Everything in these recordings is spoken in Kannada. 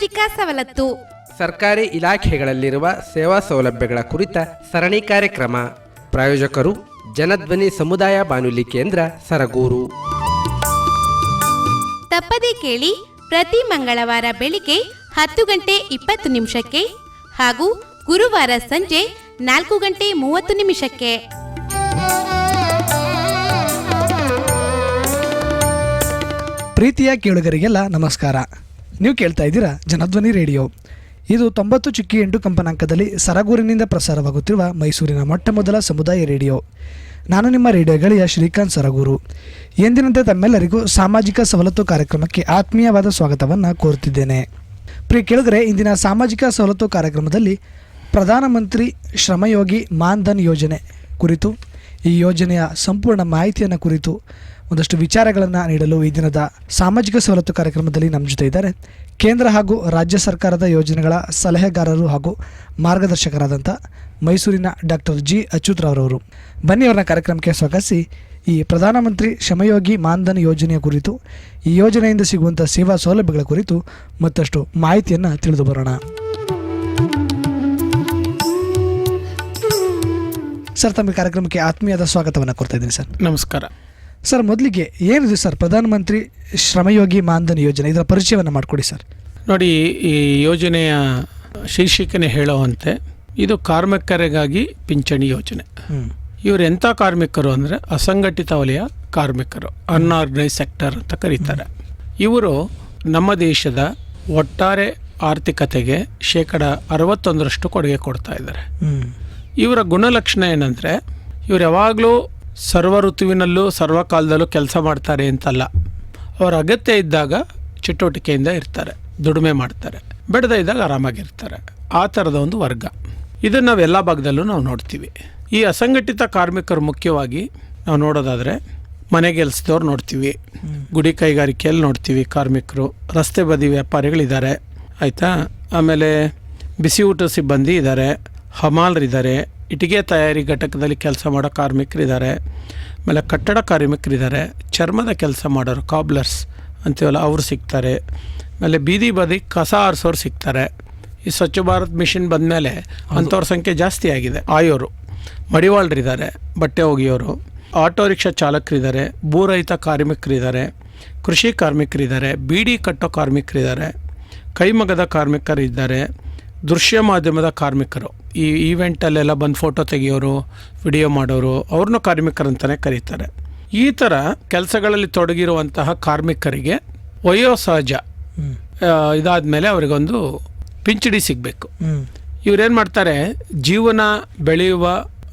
ಸಾಮಾಜಿಕ ಸವಲತ್ತು ಸರ್ಕಾರಿ ಇಲಾಖೆಗಳಲ್ಲಿರುವ ಸೇವಾ ಸೌಲಭ್ಯಗಳ ಕುರಿತ ಸರಣಿ ಕಾರ್ಯಕ್ರಮ. ಪ್ರಾಯೋಜಕರು ಜನಧ್ವನಿ ಸಮುದಾಯ ಬಾನುಲಿ ಕೇಂದ್ರ ಸರಗೂರು. ತಪ್ಪದೇ ಕೇಳಿ ಪ್ರತಿ ಮಂಗಳವಾರ ಬೆಳಿಗ್ಗೆ ಹತ್ತು ಗಂಟೆ ಇಪ್ಪತ್ತು ನಿಮಿಷಕ್ಕೆ ಹಾಗೂ ಗುರುವಾರ ಸಂಜೆ ನಾಲ್ಕು ಗಂಟೆ ಮೂವತ್ತು ನಿಮಿಷಕ್ಕೆ. ಪ್ರೀತಿಯ ಕೇಳುಗರಿಗೆಲ್ಲ ನಮಸ್ಕಾರ. ನೀವು ಕೇಳ್ತಾ ಇದ್ದೀರಾ ಜನಧ್ವನಿ ರೇಡಿಯೋ. ಇದು ತೊಂಬತ್ತು ಚುಕ್ಕಿ ಎಂಟು ಕಂಪನಾಂಕದಲ್ಲಿ ಸರಗೂರಿನಿಂದ ಪ್ರಸಾರವಾಗುತ್ತಿರುವ ಮೈಸೂರಿನ ಮೊಟ್ಟ ಮೊದಲ ಸಮುದಾಯ ರೇಡಿಯೋ. ನಾನು ನಿಮ್ಮ ರೇಡಿಯೋ ಗೆಳೆಯ ಶ್ರೀಕಾಂತ್ ಸರಗೂರು. ಎಂದಿನಂತೆ ತಮ್ಮೆಲ್ಲರಿಗೂ ಸಾಮಾಜಿಕ ಸವಲತ್ತು ಕಾರ್ಯಕ್ರಮಕ್ಕೆ ಆತ್ಮೀಯವಾದ ಸ್ವಾಗತವನ್ನು ಕೋರುತ್ತಿದ್ದೇನೆ. ಪ್ರಿಯ ಕೇಳಿದರೆ ಇಂದಿನ ಸಾಮಾಜಿಕ ಸವಲತ್ತು ಕಾರ್ಯಕ್ರಮದಲ್ಲಿ ಪ್ರಧಾನಮಂತ್ರಿ ಶ್ರಮಯೋಗಿ ಮಾನ್ಧನ್ ಯೋಜನೆ ಕುರಿತು, ಈ ಯೋಜನೆಯ ಸಂಪೂರ್ಣ ಮಾಹಿತಿಯನ್ನು ಕುರಿತು ಒಂದಷ್ಟು ವಿಚಾರಗಳನ್ನು ನೀಡಲು ಈ ದಿನದ ಸಾಮಾಜಿಕ ಸವಲತ್ತು ಕಾರ್ಯಕ್ರಮದಲ್ಲಿ ನಮ್ಮ ಜೊತೆ ಇದ್ದಾರೆ. ಕೇಂದ್ರ ಹಾಗೂ ರಾಜ್ಯ ಸರ್ಕಾರದ ಯೋಜನೆಗಳ ಸಲಹೆಗಾರರು ಹಾಗೂ ಮಾರ್ಗದರ್ಶಕರಾದಂಥ ಮೈಸೂರಿನ ಡಾಕ್ಟರ್ ಜಿ ಅಚ್ಯುತ್ರವರವರು. ಬನ್ನಿ ಅವರನ್ನ ಕಾರ್ಯಕ್ರಮಕ್ಕೆ ಸ್ವಾಗತಿಸಿ. ಈ ಪ್ರಧಾನಮಂತ್ರಿ ಶ್ರಮಯೋಗಿ ಮಾನ್ಧನ್ ಯೋಜನೆಯ ಕುರಿತು, ಈ ಯೋಜನೆಯಿಂದ ಸಿಗುವಂಥ ಸೇವಾ ಸೌಲಭ್ಯಗಳ ಕುರಿತು ಮತ್ತಷ್ಟು ಮಾಹಿತಿಯನ್ನು ತಿಳಿದು ಬರೋಣ. ಸರ್, ತಮ್ಮ ಕಾರ್ಯಕ್ರಮಕ್ಕೆ ಆತ್ಮೀಯದ ಸ್ವಾಗತವನ್ನು ಕೊಡ್ತಾ ಇದ್ದೀನಿ ಸರ್. ನಮಸ್ಕಾರ. ಸರ್ ಮೊದಲಿಗೆ ಏನಿದೆ ಸರ್ ಪ್ರಧಾನಮಂತ್ರಿ ಶ್ರಮಯೋಗಿ ಮಾನ್ಧನ್ ಯೋಜನೆ? ಇದರ ಪರಿಚಯವನ್ನು ಮಾಡಿಕೊಡಿ ಸರ್. ನೋಡಿ ಈ ಯೋಜನೆಯ ಶೀರ್ಷಿಕೆನೇ ಹೇಳುವಂತೆ ಇದು ಕಾರ್ಮಿಕರಿಗಾಗಿ ಪಿಂಚಣಿ ಯೋಜನೆ. ಇವರು ಎಂಥ ಕಾರ್ಮಿಕರು ಅಂದರೆ ಅಸಂಘಟಿತ ವಲಯ ಕಾರ್ಮಿಕರು ಅನ್ಆರ್ಗನೈಸ್ ಸೆಕ್ಟರ್ ಅಂತ ಕರೀತಾರೆ. ಇವರು ನಮ್ಮ ದೇಶದ ಒಟ್ಟಾರೆ ಆರ್ಥಿಕತೆಗೆ ಶೇಕಡ ಅರವತ್ತೊಂದರಷ್ಟು ಕೊಡುಗೆ ಕೊಡ್ತಾ ಇದ್ದಾರೆ. ಇವರ ಗುಣಲಕ್ಷಣ ಏನಂದರೆ ಇವರು ಯಾವಾಗಲೂ ಸರ್ವ ಋತುವಿನಲ್ಲೂ ಸರ್ವಕಾಲದಲ್ಲೂ ಕೆಲಸ ಮಾಡ್ತಾರೆ ಅಂತಲ್ಲ. ಅವರ ಅಗತ್ಯ ಇದ್ದಾಗ ಚಟುವಟಿಕೆಯಿಂದ ಇರ್ತಾರೆ ದುಡಿಮೆ ಮಾಡ್ತಾರೆ ಬೆಡದ ಇದ್ದಾಗ ಆರಾಮಾಗಿರ್ತಾರೆ. ಆ ಥರದ ಒಂದು ವರ್ಗ. ಇದನ್ನು ನಾವು ಎಲ್ಲ ಭಾಗದಲ್ಲೂ ನಾವು ನೋಡ್ತೀವಿ. ಈ ಅಸಂಘಟಿತ ಕಾರ್ಮಿಕರು ಮುಖ್ಯವಾಗಿ ನಾವು ನೋಡೋದಾದರೆ ಮನೆಗೆಲ್ಸದವ್ರು ನೋಡ್ತೀವಿ ಗುಡಿ ಕೈಗಾರಿಕೆಯಲ್ಲಿ ನೋಡ್ತೀವಿ ಕಾರ್ಮಿಕರು ರಸ್ತೆ ಬದಿ ವ್ಯಾಪಾರಿಗಳಿದ್ದಾರೆ ಆಯಿತಾ? ಆಮೇಲೆ ಬಿಸಿ ಊಟ ಸಿಬ್ಬಂದಿ ಇದ್ದಾರೆ ಹಮಾಲರಿದ್ದಾರೆ. ಇಟ್ಟಿಗೆ ತಯಾರಿ ಘಟಕದಲ್ಲಿ ಕೆಲಸ ಮಾಡೋ ಕಾರ್ಮಿಕರಿದ್ದಾರೆ. ಆಮೇಲೆ ಕಟ್ಟಡ ಕಾರ್ಮಿಕರಿದ್ದಾರೆ. ಚರ್ಮದ ಕೆಲಸ ಮಾಡೋರು ಕಾಬ್ಲರ್ಸ್ ಅಂತೀವಲ್ಲ ಅವರು ಸಿಗ್ತಾರೆ. ಆಮೇಲೆ ಬೀದಿ ಬದಿ ಕಸ ಆರಿಸೋರು ಸಿಗ್ತಾರೆ. ಈ ಸ್ವಚ್ಛ ಭಾರತ್ ಮಿಷನ್ ಬಂದಮೇಲೆ ಅಂಥವ್ರ ಸಂಖ್ಯೆ ಜಾಸ್ತಿ ಆಗಿದೆ. ಆಯೋರು. ಮಡಿವಾಳರಿದ್ದಾರೆ ಬಟ್ಟೆ ಒಗೆಯೋರು. ಆಟೋ ರಿಕ್ಷಾ ಚಾಲಕರಿದ್ದಾರೆ ಭೂರಹಿತ ಕಾರ್ಮಿಕರಿದ್ದಾರೆ. ಕೃಷಿ ಕಾರ್ಮಿಕರಿದ್ದಾರೆ ಬೀಡಿ ಕಟ್ಟೋ ಕಾರ್ಮಿಕರಿದ್ದಾರೆ. ಕೈಮಗದ ಕಾರ್ಮಿಕರಿದ್ದಾರೆ. ದೃಶ್ಯ ಮಾಧ್ಯಮದ ಕಾರ್ಮಿಕರು. ಈ ಈವೆಂಟಲ್ಲೆಲ್ಲ ಬಂದು ಫೋಟೋ ತೆಗೆಯೋರು ವಿಡಿಯೋ ಮಾಡೋರು ಅವ್ರನ್ನೂ ಕಾರ್ಮಿಕರಂತಲೇ ಕರೀತಾರೆ. ಈ ಥರ ಕೆಲಸಗಳಲ್ಲಿ ತೊಡಗಿರುವಂತಹ ಕಾರ್ಮಿಕರಿಗೆ ವಯೋಸಹಜ ಇದಾದ ಮೇಲೆ ಅವರಿಗೊಂದು ಪಿಂಚಣಿ ಸಿಗಬೇಕು. ಇವರೇನು ಮಾಡ್ತಾರೆ ಜೀವನ ಬೆಳೆಯುವ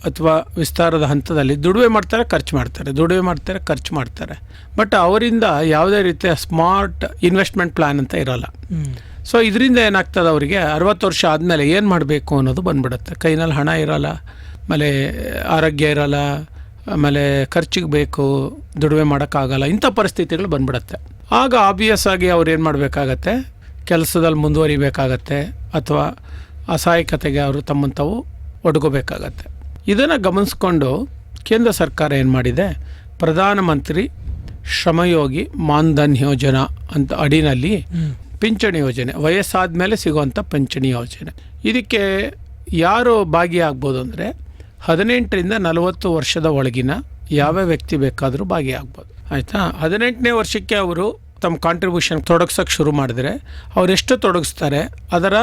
ಅಥವಾ ವಿಸ್ತಾರದ ಹಂತದಲ್ಲಿ ದುಡಿಮೆ ಮಾಡ್ತಾರೆ ಖರ್ಚು ಮಾಡ್ತಾರೆ. ದುಡಿಮೆ ಮಾಡ್ತಾರೆ ಖರ್ಚು ಮಾಡ್ತಾರೆ. ಬಟ್ ಅವರಿಂದ ಯಾವುದೇ ರೀತಿಯ ಸ್ಮಾರ್ಟ್ ಇನ್ವೆಸ್ಟ್ಮೆಂಟ್ ಪ್ಲ್ಯಾನ್ ಅಂತ ಇರೋಲ್ಲ. ಸೊ ಇದರಿಂದ ಏನಾಗ್ತದೆ ಅವರಿಗೆ? ಅರವತ್ತು ವರ್ಷ ಆದಮೇಲೆ ಏನು ಮಾಡಬೇಕು ಅನ್ನೋದು ಬಂದ್ಬಿಡುತ್ತೆ. ಕೈನಲ್ಲಿ ಹಣ ಇರೋಲ್ಲ, ಆಮೇಲೆ ಆರೋಗ್ಯ ಇರೋಲ್ಲ, ಆಮೇಲೆ ಖರ್ಚಿಗೆ ಬೇಕು, ದುಡಿಮೆ ಮಾಡೋಕ್ಕಾಗಲ್ಲ, ಇಂಥ ಪರಿಸ್ಥಿತಿಗಳು ಬಂದ್ಬಿಡುತ್ತೆ. ಆಗ ಆಬ್ವಿಯಸ್ ಆಗಿ ಅವ್ರು ಏನು ಮಾಡಬೇಕಾಗತ್ತೆ? ಕೆಲಸದಲ್ಲಿ ಮುಂದುವರಿಬೇಕಾಗತ್ತೆ, ಅಥವಾ ಅಸಹಾಯಕತೆಗೆ ಅವರು ತಮ್ಮಂಥವು ಒಡ್ಕೋಬೇಕಾಗತ್ತೆ ಇದನ್ನು ಗಮನಿಸ್ಕೊಂಡು ಕೇಂದ್ರ ಸರ್ಕಾರ ಏನು ಮಾಡಿದೆ? ಪ್ರಧಾನಮಂತ್ರಿ ಶ್ರಮಯೋಗಿ ಮಾನ್ಧನ್ ಯೋಜನಾ ಅಂತ ಅಡಿನಲ್ಲಿ ಪಿಂಚಣಿ ಯೋಜನೆ ವಯಸ್ಸಾದ ಮೇಲೆ ಸಿಗುವಂಥ ಪಿಂಚಣಿ ಯೋಜನೆ. ಇದಕ್ಕೆ ಯಾರು ಭಾಗಿಯಾಗ್ಬೋದು ಅಂದರೆ ಹದಿನೆಂಟರಿಂದ ನಲವತ್ತು ವರ್ಷದ ಒಳಗಿನ ಯಾವ ವ್ಯಕ್ತಿ ಬೇಕಾದರೂ ಭಾಗಿಯಾಗ್ಬೋದು. ಆಯಿತಾ? ಹದಿನೆಂಟನೇ ವರ್ಷಕ್ಕೆ ಅವರು ತಮ್ಮ ಕಾಂಟ್ರಿಬ್ಯೂಷನ್ ತೊಡಗ್ಸೋಕೆ ಶುರು ಮಾಡಿದ್ರೆ ಅವರೆಷ್ಟು ತೊಡಗಿಸ್ತಾರೆ ಅದರ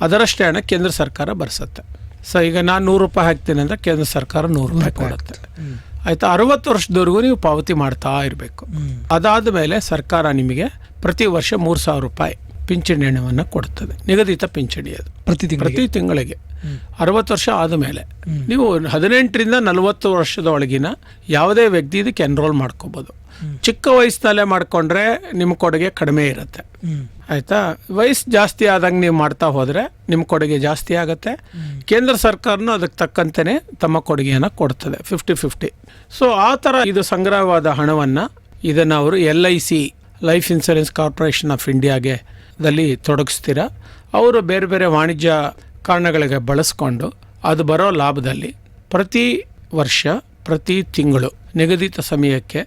ಅದರಷ್ಟೇ ಹಣ ಕೇಂದ್ರ ಸರ್ಕಾರ ಬರ್ಸತ್ತೆ. ಸೊ ಈಗ ನಾನು ನೂರು ರೂಪಾಯಿ ಹಾಕ್ತೀನಿ ಅಂದರೆ ಕೇಂದ್ರ ಸರ್ಕಾರ ನೂರು ರೂಪಾಯಿ ಕೊಡುತ್ತೆ. ಆಯಿತಾ ಅರವತ್ತು ವರ್ಷದವರೆಗೂ ನೀವು ಪಾವತಿ ಮಾಡ್ತಾ ಇರಬೇಕು. ಅದಾದ ಮೇಲೆ ಸರ್ಕಾರ ನಿಮಗೆ ಪ್ರತಿ ವರ್ಷ ಮೂರು ಸಾವಿರ ರೂಪಾಯಿ. ಪಿಂಚಣಿ ಹಣವನ್ನು ಕೊಡ್ತದೆ. ನಿಗದಿತ ಪಿಂಚಣಿ ಅದು. ಪ್ರತಿ ಪ್ರತಿ ತಿಂಗಳಿಗೆ. ಅರವತ್ತು ವರ್ಷ ಆದ ಮೇಲೆ ನೀವು ಹದಿನೆಂಟರಿಂದ ನಲವತ್ತು ವರ್ಷದ ಒಳಗಿನ ಯಾವುದೇ ವ್ಯಕ್ತಿ ಇದಕ್ಕೆ ಎನ್ರೋಲ್ ಮಾಡ್ಕೋಬೋದು. ಚಿಕ್ಕ ವಯಸ್ಸಿನಲ್ಲೇ ಮಾಡಿಕೊಂಡ್ರೆ ನಿಮ್ಮ ಕೊಡುಗೆ ಕಡಿಮೆ ಇರುತ್ತೆ. ಆಯಿತಾ? ವಯಸ್ಸು ಜಾಸ್ತಿ ಆದಂಗೆ ನೀವು ಮಾಡ್ತಾ ಹೋದರೆ ನಿಮ್ಮ ಕೊಡುಗೆ ಜಾಸ್ತಿ ಆಗುತ್ತೆ. ಕೇಂದ್ರ ಸರ್ಕಾರನೂ ಅದಕ್ಕೆ ತಕ್ಕಂತೆಯೇ ತಮ್ಮ ಕೊಡುಗೆಯನ್ನು ಕೊಡ್ತದೆ. ಫಿಫ್ಟಿ ಫಿಫ್ಟಿ ಸೊ ಆ ಥರ ಇದು ಸಂಗ್ರಹವಾದ ಹಣವನ್ನು ಇದನ್ನು ಅವರು L I C life insurance corporation of ಇಂಡಿಯಾಗೆ ದಲ್ಲಿ ತೊಡಗಿಸ್ತೀರ? ಅವರು ಬೇರೆ ಬೇರೆ ವಾಣಿಜ್ಯ ಕಾರಣಗಳಿಗೆ ಬಳಸ್ಕೊಂಡು ಅದು ಬರೋ ಲಾಭದಲ್ಲಿ ಪ್ರತಿ ವರ್ಷ ಪ್ರತಿ ತಿಂಗಳು ನಿಗದಿತ ಸಮಯಕ್ಕೆ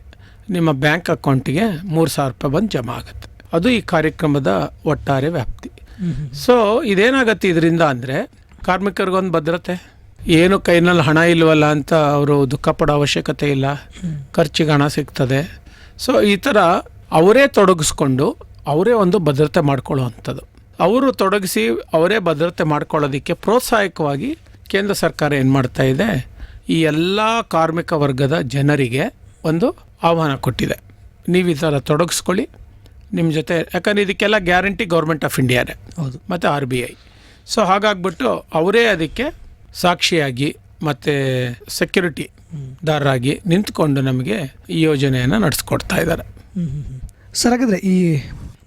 ನಿಮ್ಮ ಬ್ಯಾಂಕ್ ಅಕೌಂಟಿಗೆ ಮೂರು ಸಾವಿರ ರೂಪಾಯಿ ಬಂದು ಜಮಾ ಆಗುತ್ತೆ. ಅದು ಈ ಕಾರ್ಯಕ್ರಮದ ಒಟ್ಟಾರೆ ವ್ಯಾಪ್ತಿ. ಸೊ ಇದೇನಾಗತ್ತೆ ಇದರಿಂದ ಅಂದರೆ ಕಾರ್ಮಿಕರಿಗೊಂದು ಭದ್ರತೆ. ಏನು ಕೈನಲ್ಲಿ ಹಣ ಇಲ್ವಲ್ಲ ಅಂತ ಅವರು ದುಃಖ ಪಡೋ ಅವಶ್ಯಕತೆ ಇಲ್ಲ. ಖರ್ಚಿಗೆ ಹಣ ಸಿಗ್ತದೆ. ಸೊ ಈ ಥರ ಅವರೇ ತೊಡಗಿಸ್ಕೊಂಡು ಅವರೇ ಒಂದು ಭದ್ರತೆ ಮಾಡ್ಕೊಳ್ಳುವಂಥದ್ದು. ಅವರು ತೊಡಗಿಸಿ ಅವರೇ ಭದ್ರತೆ ಮಾಡ್ಕೊಳ್ಳೋದಕ್ಕೆ ಪ್ರೋತ್ಸಾಹಕವಾಗಿ ಕೇಂದ್ರ ಸರ್ಕಾರ ಏನು ಮಾಡ್ತಾ ಇದೆ ಈ ಎಲ್ಲ ಕಾರ್ಮಿಕ ವರ್ಗದ ಜನರಿಗೆ ಒಂದು ಆಹ್ವಾನ ಕೊಟ್ಟಿದೆ. ನೀವು ಈ ಥರ ತೊಡಗಿಸ್ಕೊಳ್ಳಿ. ನಿಮ್ಮ ಜೊತೆ ಯಾಕಂದರೆ ಇದಕ್ಕೆಲ್ಲ ಗ್ಯಾರಂಟಿ ಗೌರ್ಮೆಂಟ್ ಆಫ್ ಇಂಡಿಯಾನೇ. ಹೌದು. ಮತ್ತು ಆರ್ ಬಿ ಐ. ಸೊ ಹಾಗಾಗ್ಬಿಟ್ಟು ಅವರೇ ಅದಕ್ಕೆ ಸಾಕ್ಷಿಯಾಗಿ ಮತ್ತು ಸೆಕ್ಯೂರಿಟಿ ದಾರರಾಗಿ ನಿಂತ್ಕೊಂಡು ನಮಗೆ ಈ ಯೋಜನೆಯನ್ನು ನಡೆಸ್ಕೊಡ್ತಾ ಇದ್ದಾರೆ. ಸರ್ ಹಾಗಾದರೆ ಈ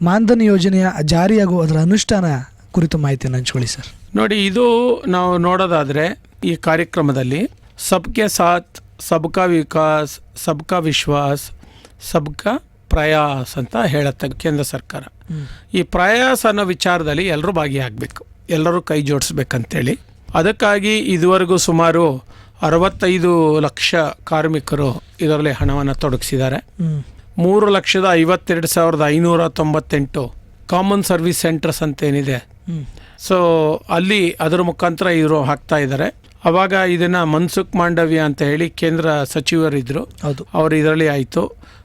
ಮಾನ್ಧನ್ ಯೋಜನೆಯ ಜಾರಿಯಾಗುವ ಅದರ ಅನುಷ್ಠಾನ ಕುರಿತು ಮಾಹಿತಿಯನ್ನು ಹಂಚ್ಕೊಳ್ಳಿ ಸರ್. ನೋಡಿ ಇದು ನಾವು ನೋಡೋದಾದರೆ ಈ ಕಾರ್ಯಕ್ರಮದಲ್ಲಿ ಸಬ್ಕೆ ಸಾಥ್ ಸಬ್ಕಾ ವಿಕಾಸ್ ಸಬ್ಕಾ ವಿಶ್ವಾಸ್ ಸಬ್ಕಾ ಪ್ರಯಾಸ್ ಅಂತ ಹೇಳುತ್ತೆ ಕೇಂದ್ರ ಸರ್ಕಾರ. ಈ ಪ್ರಯಾಸ ಅನ್ನೋ ವಿಚಾರದಲ್ಲಿ ಎಲ್ಲರೂ ಭಾಗಿಯಾಗಬೇಕು. ಎಲ್ಲರೂ ಕೈ ಜೋಡಿಸ್ಬೇಕಂತೇಳಿ. ಅದಕ್ಕಾಗಿ ಇದುವರೆಗೂ ಸುಮಾರು ಅರವತ್ತೈದು ಲಕ್ಷ ಕಾರ್ಮಿಕರು ಇದರಲ್ಲಿ ಹಣವನ್ನು ತೊಡಗಿಸಿದ್ದಾರೆ. ಮೂರು ಲಕ್ಷದ ಐವತ್ತೆರಡು ಸಾವಿರದ ಐನೂರ ತೊಂಬತ್ತೆಂಟು ಕಾಮನ್ ಸರ್ವಿಸ್ ಸೆಂಟರ್ಸ್ ಅಂತ ಏನಿದೆ ಸೊ ಅಲ್ಲಿ ಅದರ ಮುಖಾಂತರ ಇವರು ಹಾಕ್ತಾ ಇದ್ದಾರೆ. ಅವಾಗ ಇದನ್ನು ಮನ್ಸುಖ್ ಮಾಂಡವ್ಯ ಅಂತ ಹೇಳಿ ಕೇಂದ್ರ ಸಚಿವರಿದ್ದರು ಹೌದು. ಅವರು ಇದರಲ್ಲಿ ಆಯಿತು.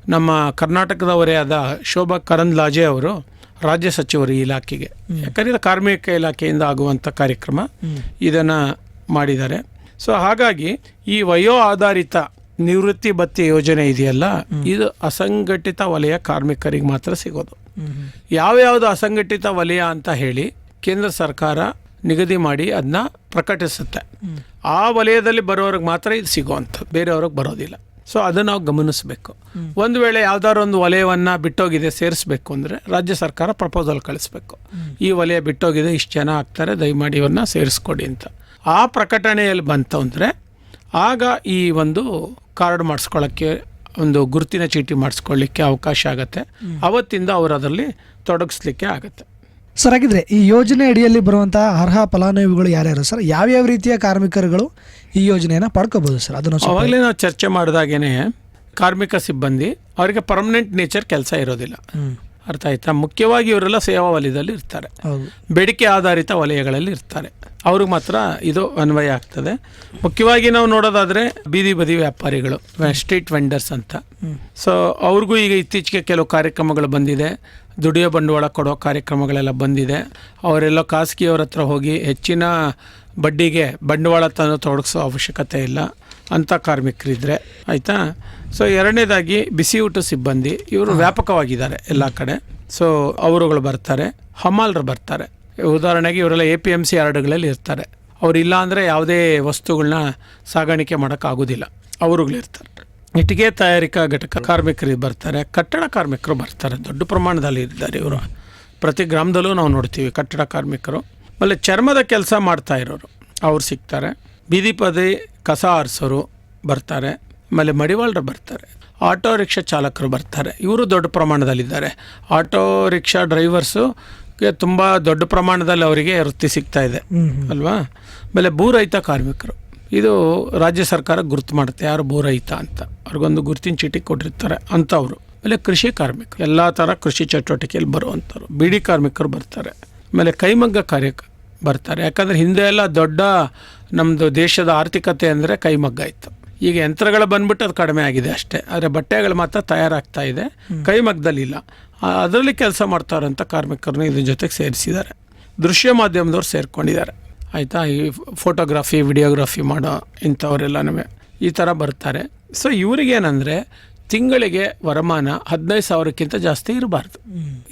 ನಮ್ಮ ಕರ್ನಾಟಕದವರೇ ಆದ ಶೋಭಾ ಕರಂದ್ಲಾಜೆ ಅವರು ರಾಜ್ಯ ಸಚಿವರು ಈ ಇಲಾಖೆಗೆ ಯಾಕಂದರೆ ಇದು ಕಾರ್ಮಿಕ ಇಲಾಖೆಯಿಂದ ಆಗುವಂಥ ಕಾರ್ಯಕ್ರಮ. ಇದನ್ನು ಮಾಡಿದ್ದಾರೆ. ಸೊ ಹಾಗಾಗಿ ಈ ವಯೋ ಆಧಾರಿತ ನಿವೃತ್ತಿ ಭತ್ಯೆ ಯೋಜನೆ ಇದೆಯಲ್ಲ ಇದು ಅಸಂಘಟಿತ ವಲಯ ಕಾರ್ಮಿಕರಿಗೆ ಮಾತ್ರ ಸಿಗೋದು. ಯಾವ್ಯಾವುದು ಅಸಂಘಟಿತ ವಲಯ ಅಂತ ಹೇಳಿ ಕೇಂದ್ರ ಸರ್ಕಾರ ನಿಗದಿ ಮಾಡಿ ಅದನ್ನ ಪ್ರಕಟಿಸುತ್ತೆ. ಆ ವಲಯದಲ್ಲಿ ಬರೋರಿಗೆ ಮಾತ್ರ ಇದು ಸಿಗೋವಂಥದ್ದು ಬೇರೆಯವ್ರಿಗೆ ಬರೋದಿಲ್ಲ. ಸೊ ಅದನ್ನು ನಾವು ಗಮನಿಸಬೇಕು. ಒಂದು ವೇಳೆ ಯಾವ್ದಾದ್ರು ಒಂದು ವಲಯವನ್ನು ಬಿಟ್ಟೋಗಿದೆ ಸೇರಿಸಬೇಕು ಅಂದರೆ ರಾಜ್ಯ ಸರ್ಕಾರ ಪ್ರಪೋಸಲ್ ಕಳಿಸ್ಬೇಕು. ಈ ವಲಯ ಬಿಟ್ಟೋಗಿದೆ ಇಷ್ಟು ಜನ ಆಗ್ತಾರೆ ದಯಮಾಡಿ ಇವನ್ನ ಸೇರಿಸ್ಕೊಡಿ ಅಂತ. ಆ ಪ್ರಕಟಣೆಯಲ್ಲಿ ಬಂತು ಅಂದರೆ ಆಗ ಈ ಒಂದು ಕಾರ್ಡ್ ಮಾಡಿಸ್ಕೊಳ್ಳೋಕ್ಕೆ ಒಂದು ಗುರುತಿನ ಚೀಟಿ ಮಾಡಿಸ್ಕೊಳ್ಳಿಕ್ಕೆ ಅವಕಾಶ ಆಗುತ್ತೆ. ಅವತ್ತಿಂದ ಅವರು ಅದರಲ್ಲಿ ತೊಡಗಿಸ್ಲಿಕ್ಕೆ ಆಗುತ್ತೆ. ಸರ್ ಹಾಗಿದ್ರೆ ಈ ಯೋಜನೆ ಅಡಿಯಲ್ಲಿ ಬರುವಂತಹ ಅರ್ಹ ಫಲಾನುಭವಿಗಳು ಯಾರ್ಯಾರು? ಸರ್ ಯಾವ್ಯಾವ ರೀತಿಯ ಕಾರ್ಮಿಕರುಗಳು ಈ ಯೋಜನೆಯನ್ನು ಪಡ್ಕೋಬಹುದು ಸರ್? ಅದನ್ನು ಅವಾಗಲೇ ನಾವು ಚರ್ಚೆ ಮಾಡಿದಾಗೇನೆ ಕಾರ್ಮಿಕ ಸಿಬ್ಬಂದಿ ಅವರಿಗೆ ಪರ್ಮನೆಂಟ್ ನೇಚರ್ ಕೆಲಸ ಇರೋದಿಲ್ಲ. ಅರ್ಥ ಆಯ್ತಾ? ಮುಖ್ಯವಾಗಿ ಇವರೆಲ್ಲ ಸೇವಾ ವಲಯದಲ್ಲಿ ಇರ್ತಾರೆ. ಬೇಡಿಕೆ ಆಧಾರಿತ ವಲಯಗಳಲ್ಲಿ ಇರ್ತಾರೆ. ಅವ್ರಿಗೆ ಮಾತ್ರ ಇದು ಅನ್ವಯ ಆಗ್ತದೆ. ಮುಖ್ಯವಾಗಿ ನಾವು ನೋಡೋದಾದರೆ ಬೀದಿ ಬದಿ ವ್ಯಾಪಾರಿಗಳು ಸ್ಟ್ರೀಟ್ ವೆಂಡರ್ಸ್ ಅಂತ. ಸೊ ಅವ್ರಿಗೂ ಈಗ ಇತ್ತೀಚೆಗೆ ಕೆಲವು ಕಾರ್ಯಕ್ರಮಗಳು ಬಂದಿದೆ. ದುಡಿಯೋ ಬಂಡವಾಳ ಕೊಡೋ ಕಾರ್ಯಕ್ರಮಗಳೆಲ್ಲ ಬಂದಿದೆ. ಅವರೆಲ್ಲ ಖಾಸಗಿಯವ್ರ ಹತ್ರ ಹೋಗಿ ಹೆಚ್ಚಿನ ಬಡ್ಡಿಗೆ ಬಂಡವಾಳ ತಂದು ತೊಡಗಿಸೋ ಅವಶ್ಯಕತೆ ಇಲ್ಲ. ಅಂಥ ಕಾರ್ಮಿಕರಿದ್ದರೆ ಆಯಿತಾ? ಸೊ ಎರಡನೇದಾಗಿ ಬಿಸಿ ಊಟ ಸಿಬ್ಬಂದಿ ಇವರು ವ್ಯಾಪಕವಾಗಿದ್ದಾರೆ ಎಲ್ಲ ಕಡೆ. ಸೊ ಅವರುಗಳು ಬರ್ತಾರೆ ಹಮಾಲ್ರು ಬರ್ತಾರೆ. ಉದಾಹರಣೆಗೆ ಇವರೆಲ್ಲ ಎ ಪಿ ಎಂ ಸಿ ಯಾರ್ಡ್ಗಳಲ್ಲಿ ಇರ್ತಾರೆ. ಅವ್ರು ಇಲ್ಲ ಅಂದರೆ ಯಾವುದೇ ವಸ್ತುಗಳನ್ನ ಸಾಗಾಣಿಕೆ ಮಾಡೋಕ್ಕಾಗೋದಿಲ್ಲ. ಅವರುಗಳಿರ್ತಾರೆ ಇಟ್ಟಿಗೆ ತಯಾರಿಕಾ ಘಟಕ ಕಾರ್ಮಿಕರು ಬರ್ತಾರೆ ಕಟ್ಟಡ ಕಾರ್ಮಿಕರು ಬರ್ತಾರೆ ದೊಡ್ಡ ಪ್ರಮಾಣದಲ್ಲಿ ಇದ್ದಾರೆ ಇವರು. ಪ್ರತಿ ಗ್ರಾಮದಲ್ಲೂ ನಾವು ನೋಡ್ತೀವಿ ಕಟ್ಟಡ ಕಾರ್ಮಿಕರು. ಆಮೇಲೆ ಚರ್ಮದ ಕೆಲಸ ಮಾಡ್ತಾ ಇರೋರು ಅವ್ರು ಸಿಗ್ತಾರೆ. ಬೀದಿ ಪದಿ ಕಸ ಆರಿಸೋರು ಬರ್ತಾರೆ ಆಮೇಲೆ ಮಡಿವಾಳರು ಬರ್ತಾರೆ ಆಟೋ ರಿಕ್ಷಾ ಚಾಲಕರು ಬರ್ತಾರೆ. ಇವರು ದೊಡ್ಡ ಪ್ರಮಾಣದಲ್ಲಿದ್ದಾರೆ. ಆಟೋ ರಿಕ್ಷಾ ಡ್ರೈವರ್ಸು ತುಂಬ ದೊಡ್ಡ ಪ್ರಮಾಣದಲ್ಲಿ ಅವರಿಗೆ ವೃತ್ತಿ ಸಿಗ್ತಾ ಇದೆ ಅಲ್ವಾ? ಆಮೇಲೆ ಭೂರಹಿತ ಕಾರ್ಮಿಕರು. ಇದು ರಾಜ್ಯ ಸರ್ಕಾರ ಗುರುತು ಮಾಡುತ್ತೆ ಯಾರು ಭೂರಹಿತ ಅಂತ. ಅವ್ರಿಗೊಂದು ಗುರುತಿನ ಚೀಟಿ ಕೊಟ್ಟಿರ್ತಾರೆ ಅಂಥವ್ರು ಆಮೇಲೆ ಕೃಷಿ ಕಾರ್ಮಿಕರು ಎಲ್ಲ ಥರ ಕೃಷಿ ಚಟುವಟಿಕೆಯಲ್ಲಿ ಬರುವಂಥವ್ರು. ಬಿಡಿ ಕಾರ್ಮಿಕರು ಬರ್ತಾರೆ. ಆಮೇಲೆ ಕೈಮಗ್ಗ ಕಾರ್ಯ ಬರ್ತಾರೆ. ಯಾಕಂದರೆ ಹಿಂದೆ ಎಲ್ಲ ದೊಡ್ಡ ನಮ್ಮದು ದೇಶದ ಆರ್ಥಿಕತೆ ಅಂದರೆ ಕೈಮಗ್ಗ ಇತ್ತು ಈಗ ಯಂತ್ರಗಳು ಬಂದ್ಬಿಟ್ಟು ಅದು ಕಡಿಮೆ ಆಗಿದೆ ಅಷ್ಟೇ. ಆದರೆ ಬಟ್ಟೆಗಳು ಮಾತ್ರ ತಯಾರಾಗ್ತಾ ಇದೆ. ಕೈಮಗ್ಗದಲ್ಲಿಲ್ಲ. ಅದರಲ್ಲಿ ಕೆಲಸ ಮಾಡ್ತಾರಂಥ ಕಾರ್ಮಿಕರನ್ನ ಇದ್ರ ಜೊತೆಗೆ ಸೇರಿಸಿದ್ದಾರೆ. ದೃಶ್ಯ ಮಾಧ್ಯಮದವ್ರು ಸೇರ್ಕೊಂಡಿದ್ದಾರೆ. ಆಯಿತಾ? ಈ ಫೋಟೋಗ್ರಫಿ ವಿಡಿಯೋಗ್ರಫಿ ಮಾಡೋ ಇಂಥವರೆಲ್ಲನೂ ಈ ಥರ ಬರ್ತಾರೆ. ಸೊ ಇವ್ರಿಗೇನಂದರೆ ತಿಂಗಳಿಗೆ ವರಮಾನ ಹದಿನೈದು ಸಾವಿರಕ್ಕಿಂತ ಜಾಸ್ತಿ ಇರಬಾರ್ದು.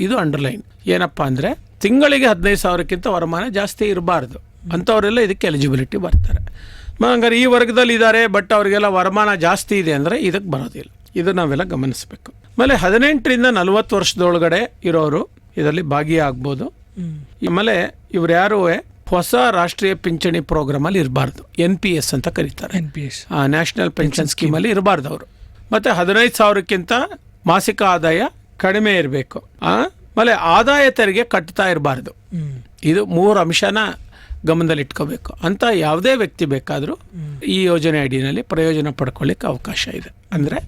ಇದು ಅಂಡರ್ಲೈನ್ ಏನಪ್ಪ ಅಂದರೆ ತಿಂಗಳಿಗೆ ಹದಿನೈದು ಸಾವಿರಕ್ಕಿಂತ ವರಮಾನ ಜಾಸ್ತಿ ಇರಬಾರ್ದು. ಅಂಥವರೆಲ್ಲ ಇದಕ್ಕೆ ಎಲಿಜಿಬಿಲಿಟಿ ಬರ್ತಾರೆ. ಹಂಗಾರೆ ಈ ವರ್ಗದಲ್ಲಿ ಇದ್ದಾರೆ ಬಟ್ ಅವರಿಗೆಲ್ಲ ವರಮಾನ ಜಾಸ್ತಿ ಇದೆ ಅಂದರೆ ಇದಕ್ಕೆ ಬರೋದಿಲ್ಲ. ಇದು ನಾವೆಲ್ಲ ಗಮನಿಸಬೇಕು. ಆಮೇಲೆ ಹದಿನೆಂಟರಿಂದ ನಲವತ್ತು ವರ್ಷದೊಳಗಡೆ ಇರೋರು ಇದರಲ್ಲಿ ಭಾಗಿಯಾಗ್ಬೋದು. ಆಮೇಲೆ ಇವ್ರು ಯಾರು ಹೊಸ ರಾಷ್ಟ್ರೀಯ ಪಿಂಚಣಿ ಪ್ರೋಗ್ರಾಮಲ್ಲಿ ಇರಬಾರ್ದು. ಎನ್ ಪಿ ಎಸ್ ಅಂತ ಕರೀತಾರೆ. N P S national pension ಸ್ಕೀಮಲ್ಲಿ ಇರಬಾರ್ದು ಅವರು. ಮತ್ತು ಹದಿನೈದು ಸಾವಿರಕ್ಕಿಂತ ಮಾಸಿಕ ಆದಾಯ ಕಡಿಮೆ ಇರಬೇಕು ಆಮೇಲೆ ಆದಾಯ ತೆರಿಗೆ ಕಟ್ತಾ ಇರಬಾರ್ದು. ಇದು ಮೂರು ಅಂಶನ ಗಮನದಲ್ಲಿ ಇಟ್ಕೋಬೇಕು ಅಂತ ಯಾವುದೇ ವ್ಯಕ್ತಿ ಬೇಕಾದರೂ ಈ ಯೋಜನೆ ಅಡಿಯಲ್ಲಿ ಪ್ರಯೋಜನ ಪಡ್ಕೊಳ್ಳಿಕ್ಕೆ ಅವಕಾಶ ಇದೆ. ಅಂದರೆ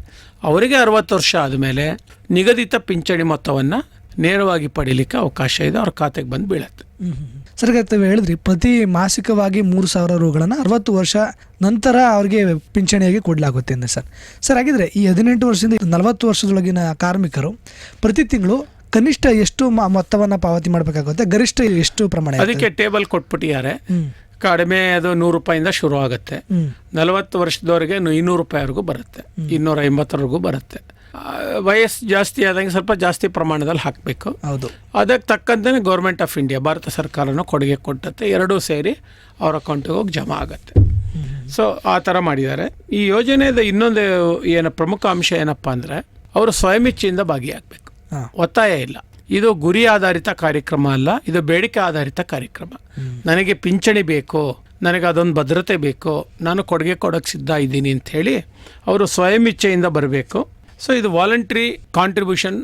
ಅವರಿಗೆ ಅರವತ್ತು ವರ್ಷ ಆದಮೇಲೆ ನಿಗದಿತ ಪಿಂಚಣಿ ಮೊತ್ತವನ್ನು ನೇರವಾಗಿ ಪಡೀಲಿಕ್ಕೆ ಅವಕಾಶ ಇದೆ ಅವ್ರ ಖಾತೆಗೆ ಬಂದು ಬೀಳತ್ತೆ. ಸರ್ ತಾವು ಹೇಳಿದ್ರಿ ಪ್ರತಿ ಮಾಸಿಕವಾಗಿ ಮೂರು ಸಾವಿರ ರೂಗಳನ್ನು ಅರವತ್ತು ವರ್ಷ ನಂತರ ಅವ್ರಿಗೆ ಪಿಂಚಣಿಯಾಗಿ ಕೊಡಲಾಗುತ್ತೆ ಅಂದರೆ ಸರ್. ಸರ್ ಹಾಗಿದ್ರೆ ಈ ಹದಿನೆಂಟು ವರ್ಷದಿಂದ ನಲವತ್ತು ವರ್ಷದೊಳಗಿನ ಕಾರ್ಮಿಕರು ಪ್ರತಿ ತಿಂಗಳು ಕನಿಷ್ಠ ಎಷ್ಟು ಮೊತ್ತವನ್ನ ಪಾವತಿ ಮಾಡಬೇಕಾಗುತ್ತೆ? ಗರಿಷ್ಠ ಎಷ್ಟು ಪ್ರಮಾಣ? ಅದಕ್ಕೆ ಟೇಬಲ್ ಕೊಟ್ಬಿಟ್ಟಿದ್ದಾರೆ. ಕಡಿಮೆ ಅದು ನೂರು ರೂಪಾಯಿಂದ ಶುರು ಆಗುತ್ತೆ. ನಲವತ್ತು ವರ್ಷದವರೆಗೆ ಇನ್ನೂರು ರೂಪಾಯಿವರೆಗೂ ಬರುತ್ತೆ. ಇನ್ನೂರ ಐವತ್ತರವರೆಗೂ ಬರುತ್ತೆ. ವಯಸ್ಸು ಜಾಸ್ತಿ ಆದಂಗೆ ಸ್ವಲ್ಪ ಜಾಸ್ತಿ ಪ್ರಮಾಣದಲ್ಲಿ ಹಾಕಬೇಕು. ಹೌದು. ಅದಕ್ಕೆ ತಕ್ಕಂತೆ ಗೌರ್ಮೆಂಟ್ ಆಫ್ ಇಂಡಿಯಾ ಭಾರತ ಸರ್ಕಾರನೂ ಕೊಡುಗೆ ಕೊಟ್ಟತ್ತೆ ಎರಡೂ ಸೇರಿ ಅವ್ರ ಅಕೌಂಟಿಗೆ ಹೋಗಿ ಜಮಾ ಆಗುತ್ತೆ. ಸೊ ಆ ಥರ ಮಾಡಿದ್ದಾರೆ. ಈ ಯೋಜನೆದ ಇನ್ನೊಂದು ಏನು ಪ್ರಮುಖ ಅಂಶ ಏನಪ್ಪ ಅಂದರೆ ಅವರು ಸ್ವಯಂ ಇಚ್ಛೆಯಿಂದ ಭಾಗಿಯಾಗಬೇಕು ಒತ್ತಾಯ ಇಲ್ಲ. ಇದು ಗುರಿ ಆಧಾರಿತ ಕಾರ್ಯಕ್ರಮ ಅಲ್ಲ ಇದು ಬೇಡಿಕೆ ಆಧಾರಿತ ಕಾರ್ಯಕ್ರಮ. ನನಗೆ ಪಿಂಚಣಿ ಬೇಕು ನನಗೆ ಅದೊಂದು ಭದ್ರತೆ ಬೇಕು ನಾನು ಕೊಡುಗೆ ಕೊಡೋಕ್ಕೆ ಸಿದ್ಧ ಇದ್ದೀನಿ ಅಂತ ಹೇಳಿ ಅವರು ಸ್ವಯಂ ಇಚ್ಛೆಯಿಂದ ಬರಬೇಕು. ಸೊ ಇದು ವಾಲಂಟ್ರಿ ಕಾಂಟ್ರಿಬ್ಯೂಷನ್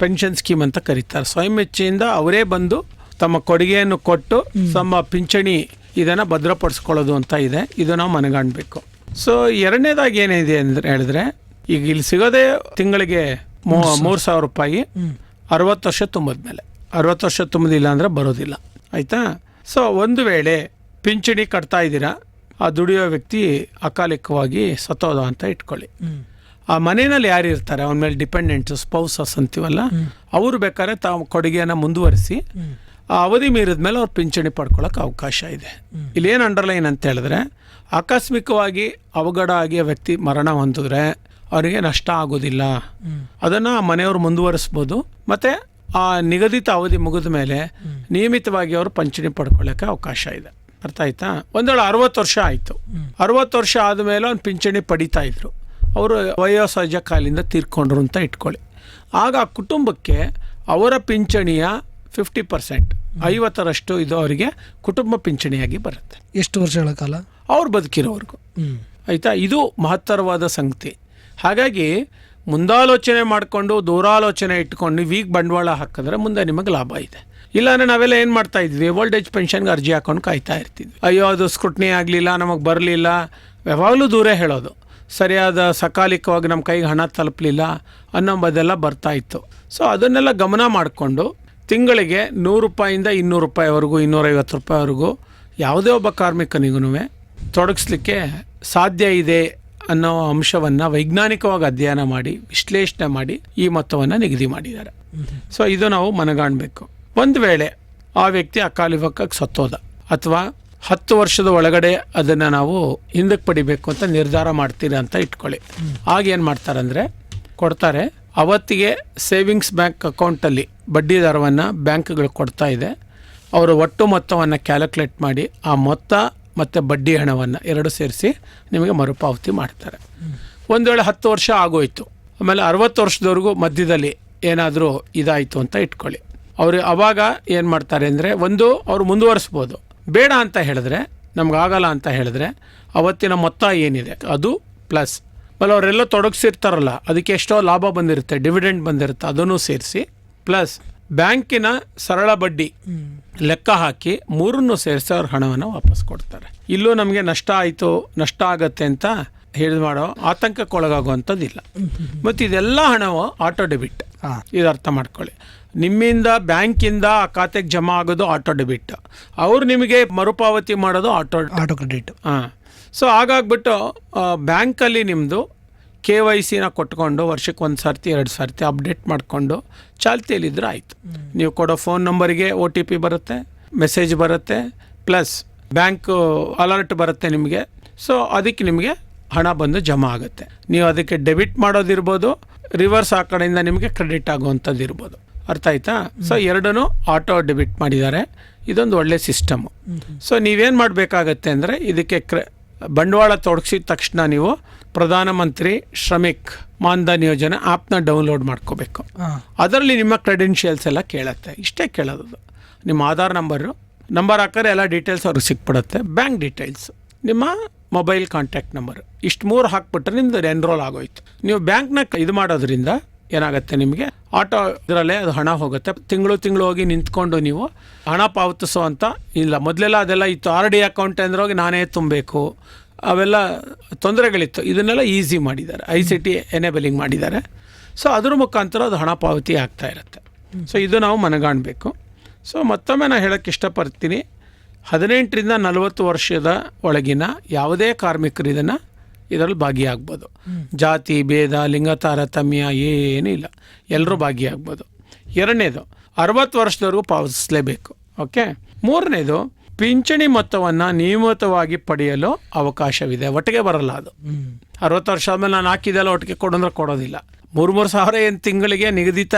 ಪೆನ್ಷನ್ ಸ್ಕೀಮ್ ಅಂತ ಕರೀತಾರೆ. ಸ್ವಯಂ ಇಚ್ಛೆಯಿಂದ ಅವರೇ ಬಂದು ತಮ್ಮ ಕೊಡುಗೆಯನ್ನು ಕೊಟ್ಟು ತಮ್ಮ ಪಿಂಚಣಿ ಇದನ್ನು ಭದ್ರಪಡಿಸ್ಕೊಳ್ಳೋದು ಅಂತ ಇದೆ. ಇದು ನಾವು ಮನಗಾಣಬೇಕು. ಸೊ ಎರಡನೇದಾಗಿ ಏನಿದೆ ಅಂದರೆ ಹೇಳಿದ್ರೆ ಈಗ ಇಲ್ಲಿ ಸಿಗೋದೇ ತಿಂಗಳಿಗೆ ಮೂರು ಸಾವಿರ. ರೂಪಾಯಿ ಅರವತ್ತು ವರ್ಷ ತುಂಬಿದ್ಮೇಲೆ ಅರವತ್ತು ವರ್ಷ ತುಂಬದಿಲ್ಲ ಅಂದರೆ ಬರೋದಿಲ್ಲ. ಆಯಿತಾ? ಸೊ ಒಂದು ವೇಳೆ ಪಿಂಚಣಿ ಕಟ್ತಾ ಇದ್ದೀರಾ ಆ ದುಡಿಯೋ ವ್ಯಕ್ತಿ ಅಕಾಲಿಕವಾಗಿ ಸತ್ತೋದ ಅಂತ ಇಟ್ಕೊಳ್ಳಿ. ಆ ಮನೆಯಲ್ಲಿ ಯಾರು ಇರ್ತಾರೆ? ಅವನ ಮೇಲೆ ಡಿಪೆಂಡೆಂಟ್ಸ್ ಸ್ಪೌಸಸ್ ಅಂತೀವಲ್ಲ? ಅವರು ಬೇಕಾದ್ರೆ ತಾವು ಕೊಡುಗೆಯನ್ನು ಮುಂದುವರಿಸಿ ಆ ಅವಧಿ ಮೀರಿದ ಮೇಲೆ ಅವ್ರು ಪಿಂಚಣಿ ಪಡ್ಕೊಳ್ಳೋಕೆ ಅವಕಾಶ ಇದೆ. ಇಲ್ಲಿ ಏನು ಅಂಡರ್ಲೈನ್ ಅಂತ ಹೇಳಿದ್ರೆ ಆಕಸ್ಮಿಕವಾಗಿ ಅವಘಡ ಆಗಿ ವ್ಯಕ್ತಿ ಮರಣ ಹೊಂದಿದ್ರೆ ಅವರಿಗೆ ನಷ್ಟ ಆಗೋದಿಲ್ಲ. ಅದನ್ನು ಮನೆಯವರು ಮುಂದುವರಿಸ್ಬೋದು. ಮತ್ತು ಆ ನಿಗದಿತ ಅವಧಿ ಮುಗಿದ ಮೇಲೆ ನಿಯಮಿತವಾಗಿ ಅವರು ಪಿಂಚಣಿ ಪಡ್ಕೊಳ್ಳೋಕೆ ಅವಕಾಶ ಇದೆ. ಅರ್ಥ ಆಯ್ತಾ? ಒಂದು ವೇಳೆ ಅರವತ್ತು ವರ್ಷ ಆಯಿತು. ಅರವತ್ತು ವರ್ಷ ಆದಮೇಲೆ ಅವ್ನು ಪಿಂಚಣಿ ಪಡಿತಾ ಇದ್ರು. ಅವರು ವಯೋಸಹಜ ಕಾಲಿಂದ ತೀರ್ಕೊಂಡ್ರು ಅಂತ ಇಟ್ಕೊಳ್ಳಿ. ಆಗ ಆ ಕುಟುಂಬಕ್ಕೆ ಅವರ ಪಿಂಚಣಿಯ ಫಿಫ್ಟಿ ಪರ್ಸೆಂಟ್ ಐವತ್ತರಷ್ಟು ಇದು ಅವರಿಗೆ ಕುಟುಂಬ ಪಿಂಚಣಿಯಾಗಿ ಬರುತ್ತೆ. ಎಷ್ಟು ವರ್ಷಗಳ ಕಾಲ? ಅವ್ರು ಬದುಕಿರೋವರೆಗೂ. ಆಯಿತಾ? ಇದು ಮಹತ್ತರವಾದ ಸಂಗತಿ. ಹಾಗಾಗಿ ಮುಂದಾಲೋಚನೆ ಮಾಡಿಕೊಂಡು ದೂರಾಲೋಚನೆ ಇಟ್ಕೊಂಡು ವೀಕ್ ಬಂಡವಾಳ ಹಾಕಿದ್ರೆ ಮುಂದೆ ನಿಮಗೆ ಲಾಭ ಇದೆ. ಇಲ್ಲಾಂದರೆ ನಾವೆಲ್ಲ ಏನು ಮಾಡ್ತಾ ಇದ್ವಿ ಓಲ್ಡ್ ಏಜ್ ಪೆನ್ಷನ್ಗೆ ಅರ್ಜಿ ಹಾಕೊಂಡು ಕಾಯ್ತಾ ಇರ್ತಿದ್ವಿ. ಅಯ್ಯೋ ಅದು ಸ್ಕ್ರೂಟ್ನಿ ಆಗಲಿಲ್ಲ ನಮಗೆ ಬರಲಿಲ್ಲ. ಯಾವಾಗಲೂ ದೂರ ಹೇಳೋದು. ಸರಿಯಾದ ಸಕಾಲಿಕವಾಗಿ ನಮ್ಮ ಕೈಗೆ ಹಣ ತಲುಪಲಿಲ್ಲ ಅನ್ನೋದೆಲ್ಲ ಬರ್ತಾ ಇತ್ತು. ಸೊ ಅದನ್ನೆಲ್ಲ ಗಮನ ಮಾಡಿಕೊಂಡು ತಿಂಗಳಿಗೆ ನೂರು ರೂಪಾಯಿಂದ ಇನ್ನೂರು ರೂಪಾಯಿವರೆಗೂ, ಇನ್ನೂರೈವತ್ತು ರೂಪಾಯಿವರೆಗೂ ಯಾವುದೇ ಒಬ್ಬ ಕಾರ್ಮಿಕನಿಗೂ ತೊಡಗಿಸ್ಲಿಕ್ಕೆ ಸಾಧ್ಯ ಇದೆ ಅನ್ನೋ ಅಂಶವನ್ನು ವೈಜ್ಞಾನಿಕವಾಗಿ ಅಧ್ಯಯನ ಮಾಡಿ, ವಿಶ್ಲೇಷಣೆ ಮಾಡಿ ಈ ಮೊತ್ತವನ್ನು ನಿಗದಿ ಮಾಡಿದ್ದಾರೆ. ಸೊ ಇದು ನಾವು ಮನಗಾಣಬೇಕು. ಒಂದು ವೇಳೆ ಆ ವ್ಯಕ್ತಿ ಅಕಾಲಿಕವಾಗಿ ಸತ್ತೋದ ಅಥವಾ ಹತ್ತು ವರ್ಷದ ಒಳಗಡೆ ಅದನ್ನು ನಾವು ಹಿಂದಕ್ಕೆ ಪಡಿಬೇಕು ಅಂತ ನಿರ್ಧಾರ ಮಾಡ್ತೀರಿ ಅಂತ ಇಟ್ಕೊಳ್ಳಿ. ಆಗ ಏನು ಮಾಡ್ತಾರಂದರೆ, ಕೊಡ್ತಾರೆ. ಅವತ್ತಿಗೆ ಸೇವಿಂಗ್ಸ್ ಬ್ಯಾಂಕ್ ಅಕೌಂಟಲ್ಲಿ ಬಡ್ಡಿ ದರವನ್ನು ಬ್ಯಾಂಕ್ಗಳು ಕೊಡ್ತಾ ಇದೆ. ಅವರು ಒಟ್ಟು ಮೊತ್ತವನ್ನು ಕ್ಯಾಲ್ಕುಲೇಟ್ ಮಾಡಿ ಆ ಮೊತ್ತ ಮತ್ತು ಬಡ್ಡಿ ಹಣವನ್ನು ಎರಡು ಸೇರಿಸಿ ನಿಮಗೆ ಮರುಪಾವತಿ ಮಾಡ್ತಾರೆ. ಒಂದು ವೇಳೆ ಹತ್ತು ವರ್ಷ ಆಗೋಯ್ತು. ಆಮೇಲೆ ಅರವತ್ತು ವರ್ಷದವರೆಗೂ ಮಧ್ಯದಲ್ಲಿ ಏನಾದರೂ ಇದಾಯಿತು ಅಂತ ಇಟ್ಕೊಳ್ಳಿ. ಅವರು ಅವಾಗ ಏನು ಮಾಡ್ತಾರೆ ಅಂದರೆ, ಒಂದು ಅವರು ಮುಂದುವರಿಸ್ಬೋದು. ಬೇಡ ಅಂತ ಹೇಳಿದ್ರೆ ನಮಗಾಗಲ್ಲ ಅಂತ ಹೇಳಿದ್ರೆ ಅವತ್ತಿನ ಮೊತ್ತ ಏನಿದೆ? ಅದು ಪ್ಲಸ್ ಆಮೇಲೆ ಅವರೆಲ್ಲ ತೊಡಗಿಸಿರ್ತಾರಲ್ಲ ಅದಕ್ಕೆ ಎಷ್ಟೋ ಲಾಭ ಬಂದಿರುತ್ತೆ ಡಿವಿಡೆಂಡ್ ಬಂದಿರುತ್ತೆ ಅದನ್ನು ಸೇರಿಸಿ ಪ್ಲಸ್ ಬ್ಯಾಂಕಿನ ಸರಳ ಬಡ್ಡಿ ಲೆಕ್ಕ ಹಾಕಿ ಮೂರನ್ನು ಸೇರಿಸಿ ಅವ್ರ ಹಣವನ್ನು ವಾಪಸ್ ಕೊಡ್ತಾರೆ. ಇಲ್ಲೂ ನಮಗೆ ನಷ್ಟ ಆಯಿತು ನಷ್ಟ ಆಗತ್ತೆ ಅಂತ ಹೇಳಿ ಮಾಡೋ ಆತಂಕಕ್ಕೊಳಗಾಗುವಂಥದ್ದಿಲ್ಲ. ಮತ್ತು ಇದೆಲ್ಲ ಹಣವು ಆಟೋ ಡೆಬಿಟ್. ಇದು ಅರ್ಥ ಮಾಡ್ಕೊಳ್ಳಿ. ನಿಮ್ಮಿಂದ ಬ್ಯಾಂಕಿಂದ ಆ ಖಾತೆಗೆ ಜಮಾ ಆಗೋದು ಆಟೋ ಡೆಬಿಟ್ ಅವ್ರು ನಿಮಗೆ ಮರುಪಾವತಿ ಮಾಡೋದು ಆಟೋ ಆಟೋ ಕ್ರೆಡಿಟ್ ಹಾಂ. ಸೊ ಹಾಗಾಗ್ಬಿಟ್ಟು ಬ್ಯಾಂಕಲ್ಲಿ ನಿಮ್ಮದು ಕೆ ವೈ ಸಿನ ಕೊಟ್ಕೊಂಡು ವರ್ಷಕ್ಕೆ ಒಂದು ಸರ್ತಿ ಎರಡು ಸರ್ತಿ ಅಪ್ಡೇಟ್ ಮಾಡಿಕೊಂಡು ಚಾಲ್ತಿಯಲ್ಲಿದ್ದರೆ ಆಯಿತು. ನೀವು ಕೊಡೋ ಫೋನ್ ನಂಬರಿಗೆ ಒ ಟಿ ಪಿ ಬರುತ್ತೆ ಮೆಸೇಜ್ ಬರುತ್ತೆ ಪ್ಲಸ್ ಬ್ಯಾಂಕ್ ಅಲರ್ಟ್ ಬರುತ್ತೆ ನಿಮಗೆ. ಸೊ ಅದಕ್ಕೆ ನಿಮಗೆ ಹಣ ಬಂದು ಜಮಾ ಆಗುತ್ತೆ. ನೀವು ಅದಕ್ಕೆ ಡೆಬಿಟ್ ಮಾಡೋದಿರ್ಬೋದು ರಿವರ್ಸ್ ಆ ಕಡೆಯಿಂದ ನಿಮಗೆ ಕ್ರೆಡಿಟ್ ಆಗುವಂಥದ್ದು ಇರ್ಬೋದು ಅರ್ಥ ಆಯ್ತಾ? ಸೊ ಎರಡನ್ನೂ ಆಟೋ ಡೆಬಿಟ್ ಮಾಡಿದ್ದಾರೆ. ಇದೊಂದು ಒಳ್ಳೆ ಸಿಸ್ಟಮು ಸೊ ನೀವೇನು ಮಾಡಬೇಕಾಗತ್ತೆ ಅಂದರೆ ಇದಕ್ಕೆ ಕ್ರ ಬಂಡವಾಳ ತೊಡಗಿಸಿದ ತಕ್ಷಣ ನೀವು ಪ್ರಧಾನಮಂತ್ರಿ ಶ್ರಮಿಕ್ ಮಾನ್ಧನ್ ಯೋಜನೆ ಆ್ಯಪ್ನ ಡೌನ್ಲೋಡ್ ಮಾಡ್ಕೋಬೇಕು. ಅದರಲ್ಲಿ ನಿಮ್ಮ ಕ್ರೆಡೆನ್ಷಿಯಲ್ಸ್ ಎಲ್ಲ ಕೇಳುತ್ತೆ. ಇಷ್ಟೇ ಕೇಳೋದು. ನಿಮ್ಮ ಆಧಾರ್ ನಂಬರು ನಂಬರ್ ಹಾಕಿದ್ರೆ ಎಲ್ಲ ಡೀಟೇಲ್ಸ್ ಅವ್ರಿಗೆ ಸಿಕ್ಬಿಡುತ್ತೆ. ಬ್ಯಾಂಕ್ ಡೀಟೇಲ್ಸ್ ನಿಮ್ಮ ಮೊಬೈಲ್ ಕಾಂಟ್ಯಾಕ್ಟ್ ನಂಬರ್ ಇಷ್ಟು ಮೂರು ಹಾಕ್ಬಿಟ್ರೆ ನಿಮ್ದು ಎನ್ರೋಲ್ ಆಗೋಯ್ತು. ನೀವು ಬ್ಯಾಂಕ್ನ ಇದು ಮಾಡೋದ್ರಿಂದ ಏನಾಗುತ್ತೆ ನಿಮಗೆ? ಆಟೋ ಇದರಲ್ಲೇ ಅದು ಹಣ ಹೋಗುತ್ತೆ. ತಿಂಗಳು ತಿಂಗಳು ಹೋಗಿ ನಿಂತ್ಕೊಂಡು ನೀವು ಹಣ ಪಾವತಿಸೋ ಅಂತ ಇಲ್ಲ. ಮೊದಲೆಲ್ಲ ಅದೆಲ್ಲ ಇತ್ತು. ಆರ್ ಡಿ ಅಕೌಂಟ್ ಅಂದ್ರೆ ಹೋಗಿ ನಾನೇ ತುಂಬಬೇಕು. ಅವೆಲ್ಲ ತೊಂದರೆಗಳಿತ್ತು. ಇದನ್ನೆಲ್ಲ ಈಸಿ ಮಾಡಿದ್ದಾರೆ. ಐ ಸಿ ಟಿ ಎನೇಬಲಿಂಗ್ ಮಾಡಿದ್ದಾರೆ. ಸೊ ಅದ್ರ ಮುಖಾಂತರ ಅದು ಹಣ ಪಾವತಿ ಆಗ್ತಾ ಇರುತ್ತೆ. ಸೊ ಇದು ನಾವು ಮನಗಾಣಬೇಕು. ಸೊ ಮತ್ತೊಮ್ಮೆ ನಾನು ಹೇಳೋಕ್ಕೆ ಇಷ್ಟಪಡ್ತೀನಿ. ಹದಿನೆಂಟರಿಂದ ನಲವತ್ತು ವರ್ಷದ ಒಳಗಿನ ಯಾವುದೇ ಕಾರ್ಮಿಕರು ಇದನ್ನು ಇದರಲ್ಲಿ ಭಾಗಿಯಾಗ್ಬೋದು. ಜಾತಿ, ಭೇದ ಲಿಂಗ ತಾರತಮ್ಯ ಏನೂ ಇಲ್ಲ. ಎಲ್ಲರೂ ಭಾಗಿಯಾಗ್ಬೋದು. ಎರಡನೇದು, ಅರವತ್ತು ವರ್ಷದವರೆಗೂ ಪಾವತಿಸಲೇಬೇಕು. ಓಕೆ? ಮೂರನೇದು, ಪಿಂಚಣಿ ಮೊತ್ತವನ್ನು ನಿಯಮಿತವಾಗಿ ಪಡೆಯಲು ಅವಕಾಶವಿದೆ. ಒಟ್ಟಿಗೆ ಬರಲ್ಲ ಅದು. ಅರವತ್ತು ವರ್ಷ ಆದಮೇಲೆ ನಾನು ಹಾಕಿದೆಲ್ಲ ಒಟ್ಟಿಗೆ ಕೊಡೋಂದ್ರೆ ಕೊಡೋದಿಲ್ಲ. ಮೂರು ಮೂರು ಸಾವಿರ ಏನು ತಿಂಗಳಿಗೆ ನಿಗದಿತ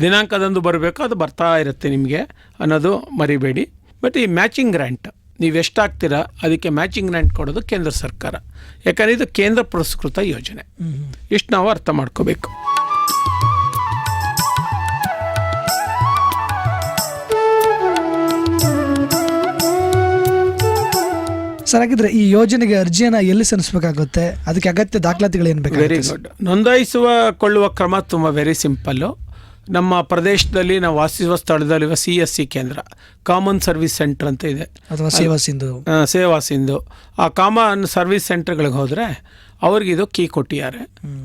ದಿನಾಂಕದಂದು ಬರಬೇಕು ಅದು ಬರ್ತಾ ಇರುತ್ತೆ ನಿಮಗೆ ಅನ್ನೋದು ಮರಿಬೇಡಿ. ಬಟ್ ಈ ಮ್ಯಾಚಿಂಗ್ ಗ್ರ್ಯಾಂಟ್ ನೀವು ಎಷ್ಟಾಗ್ತೀರಾ? ಅದಕ್ಕೆ ಮ್ಯಾಚಿಂಗ್ ರೆಂಟ್ ಕೊಡೋದು ಕೇಂದ್ರ ಸರ್ಕಾರ. ಯಾಕಂದರೆ ಇದು ಕೇಂದ್ರ ಪುರಸ್ಕೃತ ಯೋಜನೆ. ಇಷ್ಟು ನಾವು ಅರ್ಥ ಮಾಡ್ಕೋಬೇಕು. ಸರ್ ಹಾಗಿದ್ರೆ ಈ ಯೋಜನೆಗೆ ಅರ್ಜಿಯನ್ನ ಎಲ್ಲಿ ಸಲ್ಲಿಸಬೇಕಾಗುತ್ತೆ? ಅದಕ್ಕೆ ಅಗತ್ಯ ದಾಖಲಾತಿಗಳು ಏನು ಬೇಕು ವೆರಿ ಗುಡ್ ನೋಂದಾಯಿಸುವ ಕೊಳ್ಳುವ ಕ್ರಮ ತುಂಬ ವೆರಿ ಸಿಂಪಲ್ಲು ನಮ್ಮ ಪ್ರದೇಶದಲ್ಲಿ ನಾವು ವಾಸಿಸುವ ಸ್ಥಳದಲ್ಲಿರುವ ಸಿ ಎಸ್ ಸಿ ಕೇಂದ್ರ ಕಾಮನ್ ಸರ್ವಿಸ್ ಸೆಂಟರ್ ಅಂತ ಇದೆ. ಅಥವಾ ಸೇವಾ ಸಿಂಧು. ಸೇವಾ ಸಿಂಧು. ಆ ಕಾಮನ್ ಸರ್ವಿಸ್ ಸೆಂಟರ್ಗಳಿಗೆ ಹೋದರೆ ಅವ್ರಿಗೆ ಇದು ಕೀ ಕೊಟ್ಟಿದ್ದಾರೆ.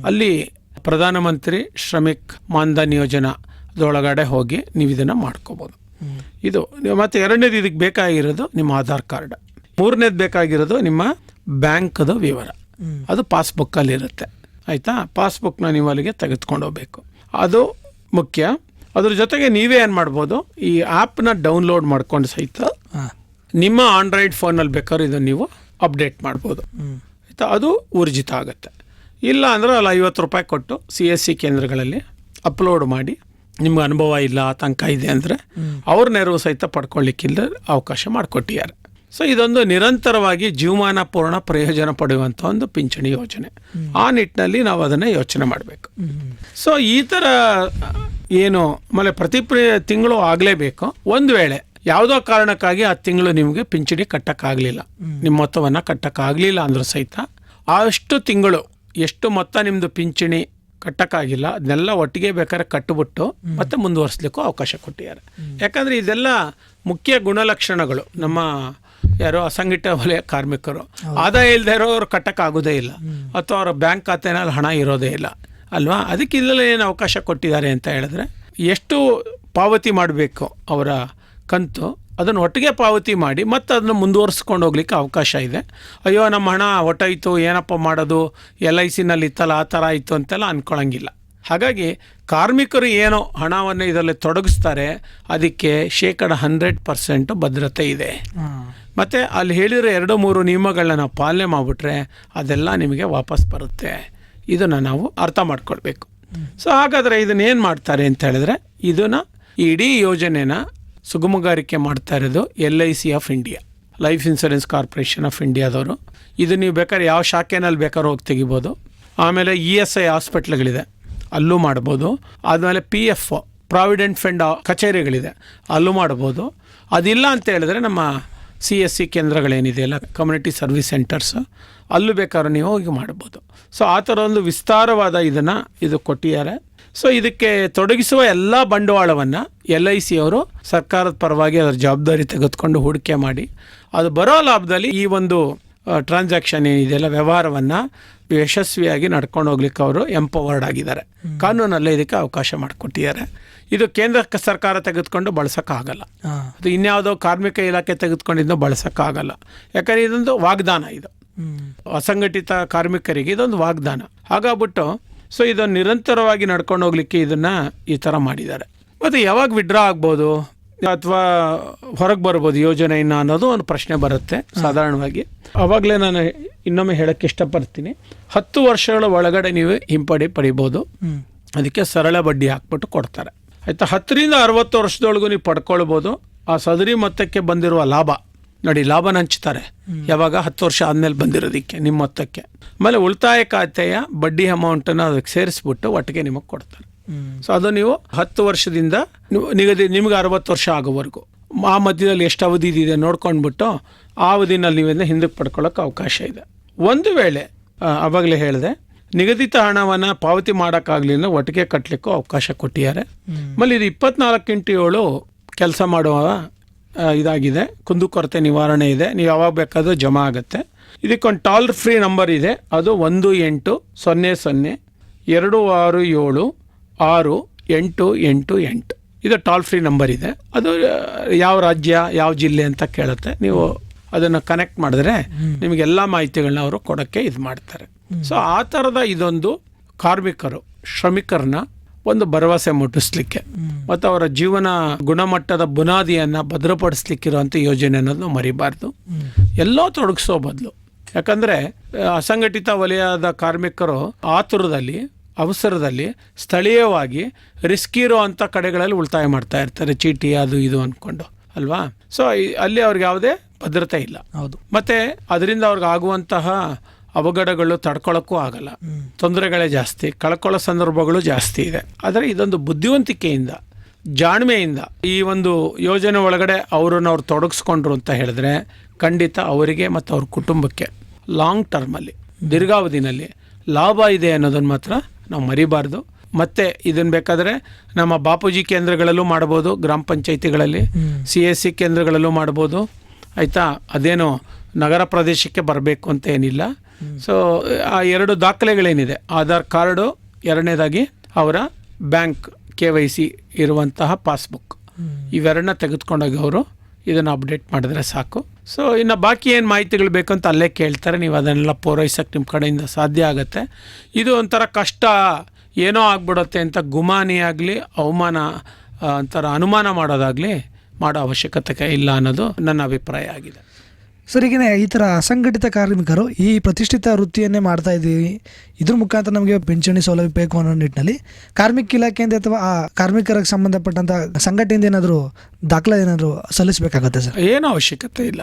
ಅಲ್ಲಿ ಪ್ರಧಾನಮಂತ್ರಿ ಶ್ರಮಿಕ್ ಮಾನ್ಧನ್ ಯೋಜನಾದೊಳಗಡೆ ಹೋಗಿ ನೀವು ಇದನ್ನು ಮಾಡ್ಕೋಬೋದು. ಇದು ಮತ್ತು ಎರಡನೇದು ಇದಕ್ಕೆ ಬೇಕಾಗಿರೋದು ನಿಮ್ಮ ಆಧಾರ್ ಕಾರ್ಡ್. ಮೂರನೇದು ಬೇಕಾಗಿರೋದು ನಿಮ್ಮ ಬ್ಯಾಂಕ್ದು ವಿವರ. ಅದು ಪಾಸ್ಬುಕ್ಕಲ್ಲಿರುತ್ತೆ. ಆಯಿತಾ? ಪಾಸ್ಬುಕ್ನ ನೀವು ಅಲ್ಲಿಗೆ ತೆಗೆದುಕೊಂಡು ಹೋಗ್ಬೇಕು. ಅದು ಮುಖ್ಯ. ಅದ್ರ ಜೊತೆಗೆ ನೀವೇ ಏನು ಮಾಡ್ಬೋದು ಈ ಆ್ಯಪ್ನ ಡೌನ್ಲೋಡ್ ಮಾಡ್ಕೊಂಡು ಸಹಿತ ನಿಮ್ಮ ಆಂಡ್ರಾಯ್ಡ್ ಫೋನಲ್ಲಿ ಬೇಕಾದ್ರೆ ಇದನ್ನು ನೀವು ಅಪ್ಡೇಟ್ ಮಾಡ್ಬೋದು. ಆಯಿತಾ? ಅದು ಊರ್ಜಿತ ಆಗುತ್ತೆ. ಇಲ್ಲ ಅಂದ್ರೆ ಅಲ್ಲಿ ಐವತ್ತು ರೂಪಾಯಿ ಕೊಟ್ಟು ಸಿ ಎಸ್ ಸಿ ಕೇಂದ್ರಗಳಲ್ಲಿ ಅಪ್ಲೋಡ್ ಮಾಡಿ ನಿಮ್ಗೆ ಅನುಭವ ಇಲ್ಲ ಆತಂಕ ಇದೆ ಅಂದರೆ ಅವ್ರ ನೆರವು ಸಹಿತ ಪಡ್ಕೊಳ್ಳಿಕ್ಕಿಲ್ಲ ಅವಕಾಶ ಮಾಡಿಕೊಟ್ಟಿದ್ದಾರೆ. ಸೊ ಇದೊಂದು ನಿರಂತರವಾಗಿ ಜೀವಮಾನ ಪೂರ್ಣ ಪ್ರಯೋಜನ ಪಡೆಯುವಂಥ ಒಂದು ಪಿಂಚಣಿ ಯೋಜನೆ. ಆ ನಿಟ್ಟಿನಲ್ಲಿ ನಾವು ಅದನ್ನು ಯೋಚನೆ ಮಾಡಬೇಕು. ಸೊ ಈ ಥರ ಏನು ಆಮೇಲೆ ಪ್ರತಿ ಪ್ರ- ತಿಂಗಳು ಆಗಲೇಬೇಕು. ಒಂದು ವೇಳೆ ಯಾವುದೋ ಕಾರಣಕ್ಕಾಗಿ ಆ ತಿಂಗಳು ನಿಮಗೆ ಪಿಂಚಣಿ ಕಟ್ಟಕ್ಕಾಗಲಿಲ್ಲ. ನಿಮ್ಮ ಮೊತ್ತವನ್ನು ಕಟ್ಟಕ್ಕಾಗಲಿಲ್ಲ ಅಂದರೂ ಸಹಿತ ಅಷ್ಟು ತಿಂಗಳು ಎಷ್ಟು ಮೊತ್ತ ನಿಮ್ಮದು ಪಿಂಚಣಿ ಕಟ್ಟಕ್ಕಾಗಿಲ್ಲ ಅದನ್ನೆಲ್ಲ ಒಟ್ಟಿಗೆ ಬೇಕಾದ್ರೆ ಕಟ್ಟಿಬಿಟ್ಟು ಮತ್ತೆ ಮುಂದುವರಿಸ್ಲಿಕ್ಕೂ ಅವಕಾಶ ಕೊಟ್ಟಿದ್ದಾರೆ. ಯಾಕಂದರೆ ಇದೆಲ್ಲ ಮುಖ್ಯ ಗುಣಲಕ್ಷಣಗಳು. ನಮ್ಮ ಯಾರೋ ಅಸಂಘಟಿತ ವಲಯ ಕಾರ್ಮಿಕರು. ಆದಾಯ ಇಲ್ಲದೆ ಇರೋರು ಕಟ್ಟಕ್ಕಾಗೋದೇ ಇಲ್ಲ. ಅಥವಾ ಅವರ ಬ್ಯಾಂಕ್ ಖಾತೆನಲ್ಲಿ ಹಣ ಇರೋದೇ ಇಲ್ಲ. ಅಲ್ವಾ? ಅದಕ್ಕೆ ಇಲ್ಲೇ ಏನು ಅವಕಾಶ ಕೊಟ್ಟಿದ್ದಾರೆ ಅಂತ ಹೇಳಿದ್ರೆ ಎಷ್ಟು ಪಾವತಿ ಮಾಡಬೇಕು ಅವರ ಕಂತು ಅದನ್ನು ಒಟ್ಟಿಗೆ ಪಾವತಿ ಮಾಡಿ ಮತ್ತು ಅದನ್ನು ಮುಂದುವರಿಸ್ಕೊಂಡು ಹೋಗ್ಲಿಕ್ಕೆ ಅವಕಾಶ ಇದೆ. ಅಯ್ಯೋ ನಮ್ಮ ಹಣ ಹೊಟ್ಟೋಯ್ತು ಏನಪ್ಪ ಮಾಡೋದು ಎಲ್ ಐ ಸಿನಲ್ಲಿ ಇತ್ತಲ್ಲ ಆ ಥರ ಆಯಿತು ಅಂತೆಲ್ಲ ಅಂದ್ಕೊಳಂಗಿಲ್ಲ ಹಾಗಾಗಿ ಕಾರ್ಮಿಕರು ಏನೋ ಹಣವನ್ನು ಇದರಲ್ಲಿ ತೊಡಗಿಸ್ತಾರೆ ಅದಕ್ಕೆ ಶೇಕಡ ಹಂಡ್ರೆಡ್ ಪರ್ಸೆಂಟು ಭದ್ರತೆ ಇದೆ. ಮತ್ತು ಅಲ್ಲಿ ಹೇಳಿರೋ ಎರಡು ಮೂರು ನಿಯಮಗಳನ್ನ ನಾವು ಪಾಲನೆ ಮಾಡಿಬಿಟ್ರೆ ಅದೆಲ್ಲ ನಿಮಗೆ ವಾಪಸ್ ಬರುತ್ತೆ. ಇದನ್ನು ನಾವು ಅರ್ಥ ಮಾಡ್ಕೊಳ್ಬೇಕು. ಸೊ ಹಾಗಾದರೆ ಇದನ್ನ ಏನು ಮಾಡ್ತಾರೆ ಅಂತ ಹೇಳಿದ್ರೆ ಇದನ್ನು ಇಡೀ ಯೋಜನೆನ ಸುಗಮಗಾರಿಕೆ ಮಾಡ್ತಾ ಇರೋದು L I C of India life insurance corporation of ಇಂಡಿಯಾದವರು ಇದು ನೀವು ಬೇಕಾದ್ರೆ ಯಾವ ಶಾಖೆನಲ್ಲಿ ಬೇಕಾದ್ರೂ ಹೋಗಿ ತೆಗಿಬೋದು. ಆಮೇಲೆ ಇ ಎಸ್ ಐ ಹಾಸ್ಪಿಟ್ಲ್ಗಳಿದೆ ಅಲ್ಲೂ ಮಾಡ್ಬೋದು. ಆದಮೇಲೆ ಪಿ ಎಫ್ ಪ್ರಾವಿಡೆಂಟ್ ಫಂಡ್ ಕಚೇರಿಗಳಿದೆ, ಅಲ್ಲೂ ಮಾಡ್ಬೋದು. ಅದಿಲ್ಲ ಅಂತ ಹೇಳಿದ್ರೆ ನಮ್ಮ ಸಿ ಎಸ್ ಸಿ ಕೇಂದ್ರಗಳೇನಿದೆಯಲ್ಲ ಕಮ್ಯುನಿಟಿ ಸರ್ವಿಸ್ ಸೆಂಟರ್ಸ್ ಅಲ್ಲೂ ಬೇಕಾದ್ರೆ ನೀವು ಹೋಗಿ ಮಾಡ್ಬೋದು. ಸೊ ಆ ಥರ ಒಂದು ವಿಸ್ತಾರವಾದ ಇದನ್ನು ಇದು ಕೊಟ್ಟಿದ್ದಾರೆ. ಸೊ ಇದಕ್ಕೆ ತೊಡಗಿಸುವ ಎಲ್ಲ ಬಂಡವಾಳವನ್ನು ಎಲ್ ಐ ಸಿ ಅವರು ಸರ್ಕಾರದ ಪರವಾಗಿ ಅದರ ಜವಾಬ್ದಾರಿ ತೆಗೆದುಕೊಂಡು ಹೂಡಿಕೆ ಮಾಡಿ. ಅದು ಬರೋ ಲಾಭದಲ್ಲಿ ಈ ಒಂದು ಟ್ರಾನ್ಸಾಕ್ಷನ್ ಏನಿದೆಯಲ್ಲ ವ್ಯವಹಾರವನ್ನು ಯಶಸ್ವಿಯಾಗಿ ನಡ್ಕೊಂಡು ಹೋಗ್ಲಿಕ್ಕೆ ಅವರು ಎಂಪವರ್ಡ್ ಆಗಿದ್ದಾರೆ. ಕಾನೂನಲ್ಲೇ ಇದಕ್ಕೆ ಅವಕಾಶ ಮಾಡಿಕೊಟ್ಟಿದ್ದಾರೆ. ಇದು ಕೇಂದ್ರ ಸರ್ಕಾರ ತೆಗೆದುಕೊಂಡು ಬಳಸೋಕ್ಕಾಗಲ್ಲ. ಅದು ಇನ್ಯಾವುದೋ ಕಾರ್ಮಿಕ ಇಲಾಖೆ ತೆಗೆದುಕೊಂಡಿದ್ದು ಬಳಸೋಕ್ಕಾಗಲ್ಲ. ಯಾಕಂದರೆ ಇದೊಂದು ವಾಗ್ದಾನ ಇದು. ಅಸಂಘಟಿತ ಕಾರ್ಮಿಕರಿಗೆ ಇದೊಂದು ವಾಗ್ದಾನ. ಹಾಗಾಗ್ಬಿಟ್ಟು ಸೊ ಇದನ್ನು ನಿರಂತರವಾಗಿ ನಡ್ಕೊಂಡು ಹೋಗ್ಲಿಕ್ಕೆ ಇದನ್ನು ಈ ಥರ ಮಾಡಿದ್ದಾರೆ. ಮತ್ತು ಯಾವಾಗ ವಿಡ್ರಾ ಆಗ್ಬೋದು? ಅಥವಾ ಹೊರಗೆ ಬರ್ಬೋದು ಯೋಜನೆಯನ್ನು ಅನ್ನೋದು ಒಂದು ಪ್ರಶ್ನೆ ಬರುತ್ತೆ ಸಾಧಾರಣವಾಗಿ. ಅವಾಗಲೇ ನಾನು ಇನ್ನೊಮ್ಮೆ ಹೇಳಕ್ಕೆ ಇಷ್ಟಪಡ್ತೀನಿ. ಹತ್ತು ವರ್ಷಗಳ ಒಳಗಡೆ ನೀವು ಹಿಂಪಡಿ ಪಡಿಬೋದು. ಅದಕ್ಕೆ ಸರಳ ಬಡ್ಡಿ ಹಾಕ್ಬಿಟ್ಟು ಕೊಡ್ತಾರೆ. ಆಯಿತಾ? ಹತ್ತರಿಂದ ಅರವತ್ತು ವರ್ಷದೊಳಗೂ ನೀವು ಪಡ್ಕೊಳ್ಬೋದು. ಆ ಸದರಿ ಮೊತ್ತಕ್ಕೆ ಬಂದಿರುವ ಲಾಭ. ನೋಡಿ ಲಾಭನ ಹಂಚ್ತಾರೆ. ಯಾವಾಗ? ಹತ್ತು ವರ್ಷ ಆದಮೇಲೆ ಬಂದಿರೋದಕ್ಕೆ ನಿಮ್ಮ ಮೊತ್ತಕ್ಕೆ. ಆಮೇಲೆ ಉಳಿತಾಯ ಖಾತೆಯ ಬಡ್ಡಿ ಅಮೌಂಟನ್ನು ಅದಕ್ಕೆ ಸೇರಿಸ್ಬಿಟ್ಟು ಒಟ್ಟಿಗೆ ನಿಮಗೆ ಕೊಡ್ತಾರೆ. ಸೊ ಅದು ನೀವು ಹತ್ತು ವರ್ಷದಿಂದ ನಿಗದಿ ನಿಮಗೆ ಅರವತ್ತು ವರ್ಷ ಆಗೋವರೆಗೂ. ಆ ಮಧ್ಯದಲ್ಲಿ ಎಷ್ಟು ಅವಧಿ ಇದೆ ನೋಡ್ಕೊಂಡ್ಬಿಟ್ಟು ಆ ಅವಧಿನಲ್ಲಿ ನೀವೇನು ಹಿಂದಕ್ಕೆ ಪಡ್ಕೊಳ್ಳೋಕೆ ಅವಕಾಶ ಇದೆ. ಒಂದು ವೇಳೆ ಆವಾಗಲೇ ಹೇಳಿದೆ, ನಿಗದಿತ ಹಣವನ್ನು ಪಾವತಿ ಮಾಡೋಕ್ಕಾಗಲಿಲ್ಲ ಒಟ್ಟಿಗೆ ಕಟ್ಟಲಿಕ್ಕೂ ಅವಕಾಶ ಕೊಟ್ಟಿದ್ದಾರೆ. ಆಮೇಲೆ ಇದು ಇಪ್ಪತ್ನಾಲ್ಕು ಇಂಟು ಏಳು ಕೆಲಸ ಮಾಡುವ ಇದಾಗಿದೆ. ಕುಂದುಕೊರತೆ ನಿವಾರಣೆ ಇದೆ. ನೀವು ಯಾವಾಗ ಬೇಕಾದರೂ ಜಮಾ ಆಗುತ್ತೆ. ಇದಕ್ಕೊಂದು ಟಾಲ್ ಫ್ರೀ ನಂಬರ್ ಇದೆ. ಅದು ಒಂದು ಎಂಟು ಸೊನ್ನೆ ಸೊನ್ನೆ ಎರಡು ಆರು ಏಳು ಆರು ಎಂಟು ಎಂಟು ಎಂಟು. ಇದು ಟಾಲ್ ಫ್ರೀ ನಂಬರ್ ಇದೆ. ಅದು ಯಾವ ರಾಜ್ಯ ಯಾವ ಜಿಲ್ಲೆ ಅಂತ ಕೇಳುತ್ತೆ. ನೀವು ಅದನ್ನು ಕನೆಕ್ಟ್ ಮಾಡಿದ್ರೆ ನಿಮಗೆಲ್ಲ ಮಾಹಿತಿಗಳನ್ನ ಅವರು ಕೊಡೋಕ್ಕೆ ಇದು ಮಾಡ್ತಾರೆ. ಸೊ ಆ ಥರದ ಇದೊಂದು ಕಾರ್ಮಿಕರು ಶ್ರಮಿಕರನ್ನ ಒಂದು ಭರವಸೆ ಮುಟ್ಟಿಸ್ಲಿಕ್ಕೆ ಮತ್ತು ಅವರ ಜೀವನ ಗುಣಮಟ್ಟದ ಬುನಾದಿಯನ್ನು ಭದ್ರಪಡಿಸ್ಲಿಕ್ಕಿರುವಂಥ ಯೋಜನೆ ಅನ್ನೋದು ಮರಿಬಾರ್ದು. ಎಲ್ಲೋ ತೊಡಗಿಸೋ ಬದಲು. ಯಾಕಂದರೆ ಅಸಂಘಟಿತ ವಲಯದ ಕಾರ್ಮಿಕರು ಆತುರದಲ್ಲಿ ಅವಸರದಲ್ಲಿ ಸ್ಥಳೀಯವಾಗಿ ರಿಸ್ಕ್ ಇರೋ ಅಂಥ ಕಡೆಗಳಲ್ಲಿ ಉಳಿತಾಯ ಮಾಡ್ತಾ ಇರ್ತಾರೆ. ಚೀಟಿ ಅದು ಇದು ಅಂದ್ಕೊಂಡು ಅಲ್ವಾ? ಸೊ ಅಲ್ಲಿ ಅವ್ರಿಗೆ ಯಾವುದೇ ಭದ್ರತೆ ಇಲ್ಲ. ಹೌದು. ಮತ್ತೆ ಅದರಿಂದ ಅವ್ರಿಗೆ ಆಗುವಂತಹ ಅವಘಡಗಳು ತಡ್ಕೊಳ್ಳೋಕ್ಕೂ ಆಗಲ್ಲ. ತೊಂದರೆಗಳೇ ಜಾಸ್ತಿ ಕಳ್ಕೊಳ್ಳೋ ಸಂದರ್ಭಗಳು ಜಾಸ್ತಿ ಇದೆ. ಆದರೆ ಇದೊಂದು ಬುದ್ಧಿವಂತಿಕೆಯಿಂದ ಜಾಣ್ಮೆಯಿಂದ ಈ ಒಂದು ಯೋಜನೆ ಒಳಗಡೆ ಅವರನ್ನು ಅವ್ರು ತೊಡಗಿಸ್ಕೊಂಡ್ರು ಅಂತ ಹೇಳಿದ್ರೆ ಖಂಡಿತ ಅವರಿಗೆ ಮತ್ತು ಅವ್ರ ಕುಟುಂಬಕ್ಕೆ ಲಾಂಗ್ ಟರ್ಮಲ್ಲಿ ದೀರ್ಘಾವಧಿನಲ್ಲಿ ಲಾಭ ಇದೆ ಅನ್ನೋದನ್ನು ಮಾತ್ರ ನಾವು ಮರಿಬಾರ್ದು. ಮತ್ತೆ ಇದನ್ನು ಬೇಕಾದರೆ ನಮ್ಮ ಬಾಪೂಜಿ ಕೇಂದ್ರಗಳಲ್ಲೂ ಮಾಡ್ಬೋದು ಗ್ರಾಮ ಪಂಚಾಯಿತಿಗಳಲ್ಲಿ ಸಿ ಎಸ್ ಸಿ ಕೇಂದ್ರಗಳಲ್ಲೂ ಮಾಡ್ಬೋದು. ಆಯಿತಾ? ಅದೇನು ನಗರ ಪ್ರದೇಶಕ್ಕೆ ಬರಬೇಕು ಅಂತ ಏನಿಲ್ಲ. ಸೊ ಆ ಎರಡು ದಾಖಲೆಗಳೇನಿದೆ. ಆಧಾರ್ ಕಾರ್ಡು ಎರಡನೇದಾಗಿ ಅವರ ಬ್ಯಾಂಕ್ ಕೆ ವೈ ಸಿ ಇರುವಂತಹ ಪಾಸ್ಬುಕ್. ಇವೆರಡನ್ನ ತೆಗೆದುಕೊಂಡೋಗಿ ಅವರು ಇದನ್ನು ಅಪ್ಡೇಟ್ ಮಾಡಿದ್ರೆ ಸಾಕು. ಸೊ ಇನ್ನು ಬಾಕಿ ಏನು ಮಾಹಿತಿಗಳು ಬೇಕು ಅಂತ ಅಲ್ಲೇ ಕೇಳ್ತಾರೆ. ನೀವು ಅದನ್ನೆಲ್ಲ ಪೂರೈಸೋಕ್ಕೆ ನಿಮ್ಮ ಕಡೆಯಿಂದ ಸಾಧ್ಯ ಆಗುತ್ತೆ. ಇದು ಒಂಥರ ಕಷ್ಟ ಏನೋ ಆಗ್ಬಿಡುತ್ತೆ ಅಂತ ಗುಮಾನಿ ಆಗಲಿ, ಅವಮಾನ ಒಂಥರ ಅನುಮಾನ ಮಾಡೋದಾಗಲಿ ಮಾಡೋ ಅವಶ್ಯಕತೆ ಇಲ್ಲ ಅನ್ನೋದು ನನ್ನ ಅಭಿಪ್ರಾಯ ಆಗಿದೆ. ಸರ್ ಈಗಿನ ಈ ಥರ ಅಸಂಘಟಿತ ಕಾರ್ಮಿಕರು ಈ ಪ್ರತಿಷ್ಠಿತ ವೃತ್ತಿಯನ್ನೇ ಮಾಡ್ತಾ ಇದ್ದೀವಿ ಇದ್ರ ಮುಖಾಂತರ ನಮಗೆ ಪಿಂಚಣಿ ಸೌಲಭ್ಯ ಬೇಕು ಅನ್ನೋ ನಿಟ್ಟಿನಲ್ಲಿ ಕಾರ್ಮಿಕ ಇಲಾಖೆಯಿಂದ ಅಥವಾ ಆ ಕಾರ್ಮಿಕರಿಗೆ ಸಂಬಂಧಪಟ್ಟಂಥ ಸಂಘಟನೆಯಿಂದ ಏನಾದರೂ ದಾಖಲೆ ಏನಾದರೂ ಸಲ್ಲಿಸಬೇಕಾಗುತ್ತೆ ಸರ್? ಏನೂ ಅವಶ್ಯಕತೆ ಇಲ್ಲ.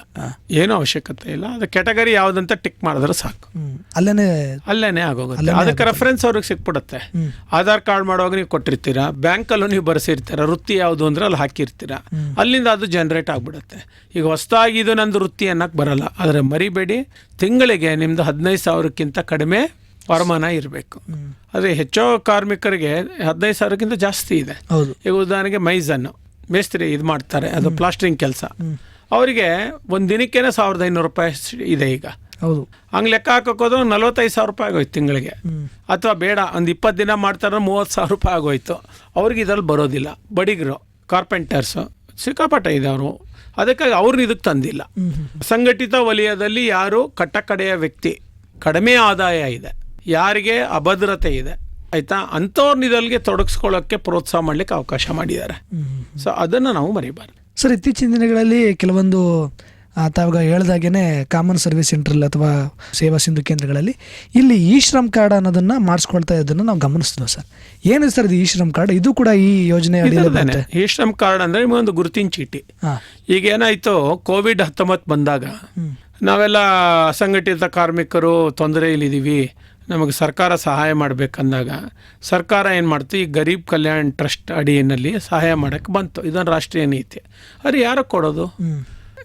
ಏನೂ ಅವಶ್ಯಕತೆ ಇಲ್ಲ. ಅದು ಕ್ಯಾಟಗರಿ ಯಾವುದಂತ ಟಿಕ್ ಮಾಡಿದ್ರೆ ಸಾಕು. ಅಲ್ಲೇ ಅಲ್ಲೇನೆ ಅಲ್ಲೇನೆ ಆಗೋಗುತ್ತೆ. ಅದಕ್ಕೆ ರೆಫರೆನ್ಸ್ ಅವ್ರಿಗೆ ಸಿಕ್ಬಿಡುತ್ತೆ. ಆಧಾರ್ ಕಾರ್ಡ್ ಮಾಡುವಾಗ ನೀವು ಕೊಟ್ಟಿರ್ತೀರಾ? ಬ್ಯಾಂಕಲ್ಲೂ ನೀವು ಬರೆಸಿರ್ತೀರ? ವೃತ್ತಿ ಯಾವುದು ಅಂದ್ರೆ ಅಲ್ಲಿ ಹಾಕಿರ್ತೀರಾ? ಅಲ್ಲಿಂದ ಅದು ಜನರೇಟ್ ಆಗಿಬಿಡುತ್ತೆ. ಈಗ ಹೊಸದಾಗಿ ಇದು ನಂದು ವೃತ್ತಿ ಅನ್ನಕ್ಕೆ ಬರಲ್ಲ. ಆದರೆ ಮರಿಬೇಡಿ. ತಿಂಗಳಿಗೆ ನಿಮ್ಮದು ಹದಿನೈದು ಸಾವಿರಕ್ಕಿಂತ ಕಡಿಮೆ ವರಮಾನ ಇರಬೇಕು. ಆದರೆ ಹೆಚ್ಚೋ ಕಾರ್ಮಿಕರಿಗೆ ಹದಿನೈದು ಸಾವಿರಕ್ಕಿಂತ ಜಾಸ್ತಿ ಇದೆ. ಹೌದು. ಈಗ ಉದಾಹರಣೆಗೆ ಮೈಸನ್ನು ಮೇಸ್ತ್ರಿ ಇದು ಮಾಡ್ತಾರೆ. ಅದು ಪ್ಲಾಸ್ಟ್ರಿಂಗ್ ಕೆಲಸ. ಅವರಿಗೆ ಒಂದು ದಿನಕ್ಕೇನೆ ಸಾವಿರದ ಐನೂರು ರೂಪಾಯಿ ಇದೆ ಈಗ. ಹೌದು. ಹಂಗೆ ಲೆಕ್ಕ ಹಾಕಕ್ಕೆ ಹೋದ್ರೆ ನಲ್ವತ್ತೈದು ಸಾವಿರ ರೂಪಾಯಿ ಆಗೋಯ್ತು ತಿಂಗಳಿಗೆ. ಅಥವಾ ಬೇಡ ಒಂದು ಇಪ್ಪತ್ತು ದಿನ ಮಾಡ್ತಾರೆ ಮೂವತ್ತು ಸಾವಿರ ರೂಪಾಯಿ ಆಗೋಯ್ತು. ಅವ್ರಿಗೆ ಇದ್ರಲ್ಲಿ ಬರೋದಿಲ್ಲ. ಬಡಿಗರು ಕಾರ್ಪೆಂಟರ್ಸು ಸಿಕ್ಕಾಪಟ್ಟೆ ಇದೆ ಅವರು ಅದಕ್ಕಾಗಿ ಅವ್ರನ್ನ ಇದಕ್ಕೆ ತಂದಿಲ್ಲ. ಸಂಘಟಿತ ವಲಯದಲ್ಲಿ ಯಾರು ಕಟ್ಟಕಡೆಯ ವ್ಯಕ್ತಿ ಕಡಿಮೆ ಆದಾಯ ಇದೆ ಯಾರಿಗೆ ಅಭದ್ರತೆ ಇದೆ ಆಯಿತಾ? ಅಂಥವ್ರನ್ನ ಇದಲ್ಲಿಗೆ ತೊಡಗಿಸ್ಕೊಳ್ಳೋಕ್ಕೆ ಪ್ರೋತ್ಸಾಹ ಮಾಡಲಿಕ್ಕೆ ಅವಕಾಶ ಮಾಡಿದ್ದಾರೆ. ಸೊ ಅದನ್ನು ನಾವು ಮರಿಬಾರ್ದು. ಸರ್ ಇತ್ತೀಚಿನ ದಿನಗಳಲ್ಲಿ ಕೆಲವೊಂದು ತಾವಾಗ ಹೇಳ್ದಾಗೇನೆ ಕಾಮನ್ ಸರ್ವಿಸ್ ಸೆಂಟ್ರಲ್ಲಿ ಅಥವಾ ಸೇವಾ ಸಿಂಧು ಕೇಂದ್ರಗಳಲ್ಲಿ ಇಲ್ಲಿ ಈ ಶ್ರಮ್ ಕಾರ್ಡ್ ಅನ್ನೋದನ್ನ ಮಾಡಿಸ್ಕೊಳ್ತಾ ಇದ್ದನ್ನು ನಾವು ಗಮನಿಸ್ತೀವಿ ಸರ್. ಏನು ಸರ್ ಇದು ಈ ಶ್ರಮ್ ಕಾರ್ಡ್? ಇದು ಕೂಡ ಈ ಯೋಜನೆ ಈ ಶ್ರಮ್ ಕಾರ್ಡ್ ಅಂದ್ರೆ ಒಂದು ಗುರುತಿನ ಚೀಟಿ. ಈಗ ಏನಾಯ್ತು? ಕೋವಿಡ್ ಹತ್ತೊಂಬತ್ತು ಬಂದಾಗ ನಾವೆಲ್ಲ ಅಸಂಘಟಿತ ಕಾರ್ಮಿಕರು ತೊಂದರೆಯಲ್ಲಿದ್ದೀವಿ ನಮಗೆ ಸರ್ಕಾರ ಸಹಾಯ ಮಾಡಬೇಕಂದಾಗ ಸರ್ಕಾರ ಏನು ಮಾಡ್ತು? ಈ ಗರೀಬ್ ಕಲ್ಯಾಣ್ ಟ್ರಸ್ಟ್ ಅಡಿಯಲ್ಲಿ ಸಹಾಯ ಮಾಡೋಕ್ಕೆ ಬಂತು. ಇದೊಂದು ರಾಷ್ಟ್ರೀಯ ನೀತಿ. ಅದು ಯಾರಿಗೆ ಕೊಡೋದು?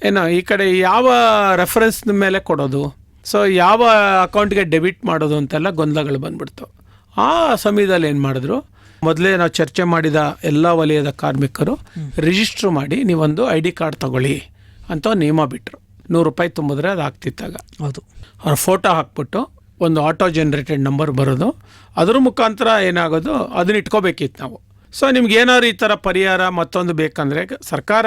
ಏನೋ ಈ ಕಡೆ ಯಾವ ರೆಫರೆನ್ಸ್ ಮೇಲೆ ಕೊಡೋದು? ಸೊ ಯಾವ ಅಕೌಂಟ್ಗೆ ಡೆಬಿಟ್ ಮಾಡೋದು ಅಂತೆಲ್ಲ ಗೊಂದಲಗಳು ಬಂದ್ಬಿಡ್ತು. ಆ ಸಮಯದಲ್ಲಿ ಏನು ಮಾಡಿದ್ರು? ಮೊದಲೇ ನಾವು ಚರ್ಚೆ ಮಾಡಿದ ಎಲ್ಲ ವಲಯದ ಕಾರ್ಮಿಕರು ರಿಜಿಸ್ಟ್ರ್ ಮಾಡಿ ನೀವೊಂದು ಐ ಡಿ ಕಾರ್ಡ್ ತಗೊಳ್ಳಿ ಅಂತ ನಿಯಮ ಬಿಟ್ಟರು ನೂರು ರೂಪಾಯಿ ತುಂಬಿದ್ರೆ ಅದು ಆಗ್ತಿತ್ತಾಗ. ಹೌದು. ಅವ್ರ ಫೋಟೋ ಹಾಕ್ಬಿಟ್ಟು ಒಂದು ಆಟೋ ಜನ್ರೇಟೆಡ್ ನಂಬರ್ ಬರೋದು. ಅದ್ರ ಮುಖಾಂತರ ಏನಾಗೋದು? ಅದನ್ನ ಇಟ್ಕೋಬೇಕಿತ್ತು ನಾವು. ಸೊ ನಿಮ್ಗೆ ಏನಾದ್ರು ಈ ಥರ ಪರಿಹಾರ ಮತ್ತೊಂದು ಬೇಕಂದರೆ ಸರ್ಕಾರ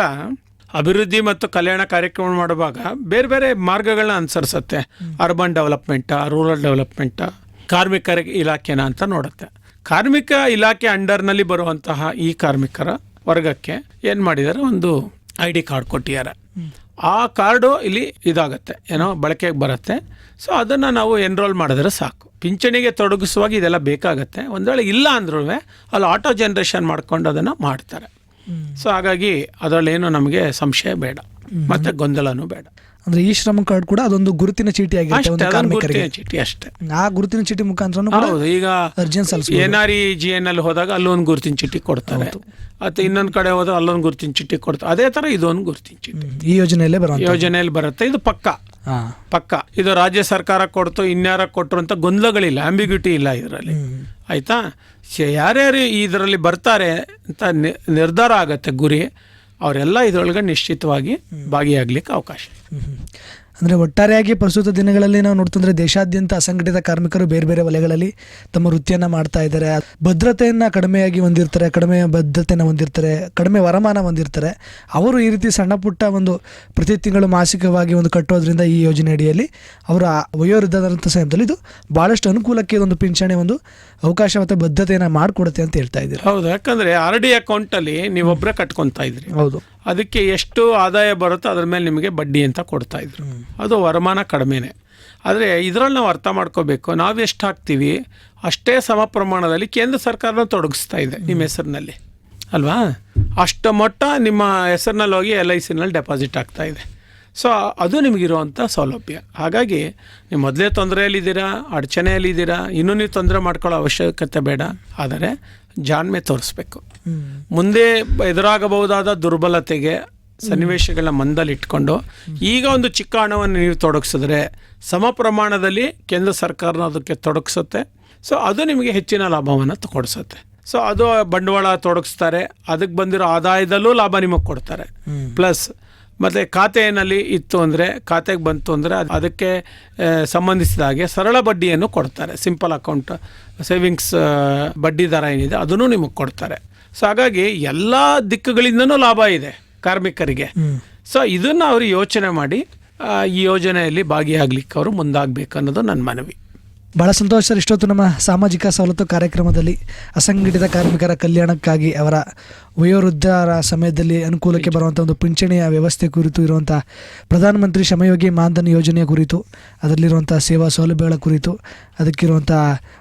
ಅಭಿವೃದ್ಧಿ ಮತ್ತು ಕಲ್ಯಾಣ ಕಾರ್ಯಕ್ರಮ ಮಾಡುವಾಗ ಬೇರೆ ಬೇರೆ ಮಾರ್ಗಗಳನ್ನ ಅನುಸರಿಸುತ್ತೆ. ಅರ್ಬನ್ ಡೆವಲಪ್ಮೆಂಟ ರೂರಲ್ ಡೆವಲಪ್ಮೆಂಟ ಕಾರ್ಮಿಕರ ಇಲಾಖೆನ ಅಂತ ನೋಡುತ್ತೆ. ಕಾರ್ಮಿಕ ಇಲಾಖೆ ಅಂಡರ್ನಲ್ಲಿ ಬರುವಂತಹ ಈ ಕಾರ್ಮಿಕರ ವರ್ಗಕ್ಕೆ ಏನು ಮಾಡಿದ್ದಾರೆ ಒಂದು ಐ ಡಿ ಕಾರ್ಡ್ ಕೊಟ್ಟಿದ್ದಾರೆ. ಆ ಕಾರ್ಡು ಇಲ್ಲಿ ಇದಾಗತ್ತೆ. ಏನೋ ಬಳಕೆಗೆ ಬರುತ್ತೆ. ಸೊ ಅದನ್ನು ನಾವು ಎನ್ರೋಲ್ ಮಾಡಿದ್ರೆ ಸಾಕು. ಪಿಂಚಣಿಗೆ ತೊಡಗಿಸುವಾಗ ಇದೆಲ್ಲ ಬೇಕಾಗತ್ತೆ. ಒಂದು ವೇಳೆ ಇಲ್ಲ ಅಂದ್ರೂ ಅಲ್ಲಿ ಆಟೋ ಜನ್ರೇಷನ್ ಮಾಡ್ಕೊಂಡು ಅದನ್ನು ಮಾಡ್ತಾರೆ. ಸೊ ಹಾಗಾಗಿ ಅದರಲ್ಲೇನು ನಮಗೆ ಸಂಶಯ ಬೇಡ. ಮತ್ತೆ ಗೊಂದಲನೂ ಬೇಡ. ಅಂದ್ರೆ ಈ ಶ್ರಮ ಕಾರ್ಡ್ ಕೂಡ ಅದೊಂದು ಗುರುತಿನ ಚೀಟಿ ಕಾರ್ಮಿಕರಿಗೆ. ಚೀಟಿ ಅಷ್ಟೇ. ಆ ಗುರುತಿನ ಚೀಟಿ ಮುಖಾಂತರ ಈಗ. N R E G N ಅಲ್ಲಿ ಹೋದಾಗ ಅಲ್ಲೊಂದು ಗುರುತಿನ ಚೀಟಿ ಕೊಡ್ತಾರೆ. ಅಥವಾ ಇನ್ನೊಂದು ಕಡೆ ಹೋದ್ರೆ ಅಲ್ಲೊಂದು ಗುರುತಿನ ಚೀಟಿ ಕೊಡ್ತಾರೆ. ಅದೇ ತರ ಇದೊಂದು ಗುರುತಿನ ಚೀಟಿ. ಈ ಯೋಜನೆಯಲ್ಲೇ ಬರುತ್ತೆ ಯೋಜನೆಯಲ್ಲಿ ಬರುತ್ತೆ. ಇದು ಪಕ್ಕ. ಪಕ್ಕ. ಇದು ರಾಜ್ಯ ಸರ್ಕಾರ ಕೊಡ್ತು ಇನ್ಯಾರ ಕೊಟ್ಟರು ಅಂತ ಗೊಂದಲಗಳಿಲ್ಲ ಆಂಬಿಗ್ಯೂಟಿ ಇಲ್ಲ ಇದರಲ್ಲಿ. ಆಯ್ತಾ? ಸ ಯಾರ್ಯಾರು ಇದರಲ್ಲಿ ಬರ್ತಾರೆ ಅಂತ ನಿರ್ಧಾರ ಆಗುತ್ತೆ ಗುರಿ ಅವರೆಲ್ಲ ಇದರೊಳಗೆ ನಿಶ್ಚಿತವಾಗಿ ಭಾಗಿಯಾಗಲಿಕ್ಕೆ ಅವಕಾಶ. ಅಂದರೆ ಒಟ್ಟಾರೆಯಾಗಿ ಪ್ರಸ್ತುತ ದಿನಗಳಲ್ಲಿ ನಾವು ನೋಡ್ತಂದ್ರೆ ದೇಶಾದ್ಯಂತ ಅಸಂಘಟಿತ ಕಾರ್ಮಿಕರು ಬೇರೆ ಬೇರೆ ವಲಯಗಳಲ್ಲಿ ತಮ್ಮ ವೃತ್ತಿಯನ್ನು ಮಾಡ್ತಾ ಇದ್ದಾರೆ. ಭದ್ರತೆಯನ್ನು ಕಡಿಮೆಯಾಗಿ ಹೊಂದಿರ್ತಾರೆ ಕಡಿಮೆ ಬದ್ಧತೆಯನ್ನು ಹೊಂದಿರ್ತಾರೆ ಕಡಿಮೆ ವರಮಾನ ಹೊಂದಿರ್ತಾರೆ. ಅವರು ಈ ರೀತಿ ಸಣ್ಣ ಪುಟ್ಟ ಒಂದು ಪ್ರತಿ ತಿಂಗಳು ಮಾಸಿಕವಾಗಿ ಒಂದು ಕಟ್ಟೋದ್ರಿಂದ ಈ ಯೋಜನೆ ಅಡಿಯಲ್ಲಿ ಅವರ ವಯೋವೃದ್ಧದಂಥ ಸಮಯದಲ್ಲಿ ಇದು ಭಾಳಷ್ಟು ಅನುಕೂಲಕ್ಕೆ ಒಂದು ಪಿಂಚಣಿ ಒಂದು ಅವಕಾಶ ಮತ್ತು ಬದ್ಧತೆಯನ್ನು ಮಾಡಿಕೊಡುತ್ತೆ ಅಂತ ಹೇಳ್ತಾ ಇದ್ದೀರಾ? ಹೌದು ಯಾಕಂದ್ರೆ ಆರ್ ಡಿ ಅಕೌಂಟಲ್ಲಿ ನೀವೊಬ್ಬರೇ ಕಟ್ಕೊತಾ ಇದ್ರಿ. ಹೌದು. ಅದಕ್ಕೆ ಎಷ್ಟು ಆದಾಯ ಬರುತ್ತೋ ಅದ್ರ ಮೇಲೆ ನಿಮಗೆ ಬಡ್ಡಿ ಅಂತ ಕೊಡ್ತಾ ಇದ್ರು. ಅದು ವರಮಾನ ಕಡಿಮೆನೆ. ಆದರೆ ಇದರಲ್ಲಿ ನಾವು ಅರ್ಥ ಮಾಡ್ಕೋಬೇಕು ನಾವು ಎಷ್ಟು ಹಾಕ್ತೀವಿ ಅಷ್ಟೇ ಸಮ ಪ್ರಮಾಣದಲ್ಲಿ ಕೇಂದ್ರ ಸರ್ಕಾರನ ತೊಡಗಿಸ್ತಾ ಇದೆ ನಿಮ್ಮ ಹೆಸರಿನಲ್ಲಿ. ಅಲ್ವಾ? ಅಷ್ಟು ಮೊಟ್ಟ ನಿಮ್ಮ ಹೆಸರಿನಲ್ಲಿ ಹೋಗಿ ಎಲ್ ಐ ಸಿನಲ್ಲಿ ಡೆಪಾಸಿಟ್ ಆಗ್ತಾ ಇದೆ. ಸೊ ಅದು ನಿಮಗಿರುವಂಥ ಸೌಲಭ್ಯ. ಹಾಗಾಗಿ ನೀವು ಮೊದಲೇ ತೊಂದರೆಯಲ್ಲಿದ್ದೀರಾ ಅಡಚಣೆಯಲ್ಲಿದ್ದೀರಾ ಇನ್ನೂ ನೀವು ತೊಂದರೆ ಮಾಡ್ಕೊಳ್ಳೋ ಅವಶ್ಯಕತೆ ಬೇಡ. ಆದರೆ ಜಾಣ್ಮೆ ತೋರಿಸ್ಬೇಕು. ಮುಂದೆ ಎದುರಾಗಬಹುದಾದ ದುರ್ಬಲತೆಗೆ ಸನ್ನಿವೇಶಗಳನ್ನ ಮಂದಲ್ಲಿ ಇಟ್ಕೊಂಡು ಈಗ ಒಂದು ಚಿಕ್ಕ ಹಣವನ್ನು ನೀವು ತೊಡಗಿಸಿದ್ರೆ ಸಮ ಪ್ರಮಾಣದಲ್ಲಿ ಕೇಂದ್ರ ಸರ್ಕಾರನ ಅದಕ್ಕೆ ತೊಡಗಿಸುತ್ತೆ. ಸೊ ಅದು ನಿಮಗೆ ಹೆಚ್ಚಿನ ಲಾಭವನ್ನು ಕೊಡಿಸುತ್ತೆ. ಸೊ ಅದು ಬಂಡವಾಳ ತೊಡಗಿಸ್ತಾರೆ. ಅದಕ್ಕೆ ಬಂದಿರೋ ಆದಾಯದಲ್ಲೂ ಲಾಭ ನಿಮಗೆ ಕೊಡ್ತಾರೆ. ಪ್ಲಸ್ ಮತ್ತು ಖಾತೆಯಲ್ಲಿ ಇತ್ತು ಅಂದರೆ ಖಾತೆಗೆ ಬಂತು ಅಂದರೆ ಅದಕ್ಕೆ ಸಂಬಂಧಿಸಿದ ಹಾಗೆ ಸರಳ ಬಡ್ಡಿಯನ್ನು ಕೊಡ್ತಾರೆ. ಸಿಂಪಲ್ ಅಕೌಂಟ್ ಸೇವಿಂಗ್ಸ್ ಬಡ್ಡಿ ದರ ಏನಿದೆ ಅದನ್ನು ನಿಮಗೆ ಕೊಡ್ತಾರೆ. ಸೊ ಹಾಗಾಗಿ ಎಲ್ಲ ದಿಕ್ಕುಗಳಿಂದನೂ ಲಾಭ ಇದೆ ಕಾರ್ಮಿಕರಿಗೆ. ಸೊ ಇದನ್ನು ಅವರು ಯೋಚನೆ ಮಾಡಿ ಈ ಯೋಜನೆಯಲ್ಲಿ ಭಾಗಿಯಾಗಲಿಕ್ಕೆ ಅವರು ಮುಂದಾಗಬೇಕು ಅನ್ನೋದು ನನ್ನ ಮನವಿ. ಬಹಳ ಸಂತೋಷ ಸರ್. ಇಷ್ಟೊತ್ತು ನಮ್ಮ ಸಾಮಾಜಿಕ ಸವಲತ್ತು ಕಾರ್ಯಕ್ರಮದಲ್ಲಿ ಅಸಂಘಟಿತ ಕಾರ್ಮಿಕರ ಕಲ್ಯಾಣಕ್ಕಾಗಿ ಅವರ ವಯೋವೃದ್ಧರ ಸಮಯದಲ್ಲಿ ಅನುಕೂಲಕ್ಕೆ ಬರುವಂಥ ಒಂದು ಪಿಂಚಣಿಯ ವ್ಯವಸ್ಥೆ ಕುರಿತು ಇರುವಂಥ ಪ್ರಧಾನಮಂತ್ರಿ ಶ್ರಮಯೋಗಿ ಮಾನ್ಧನ್ ಯೋಜನೆಯ ಕುರಿತು ಅದರಲ್ಲಿರುವಂಥ ಸೇವಾ ಸೌಲಭ್ಯಗಳ ಕುರಿತು ಅದಕ್ಕಿರುವಂಥ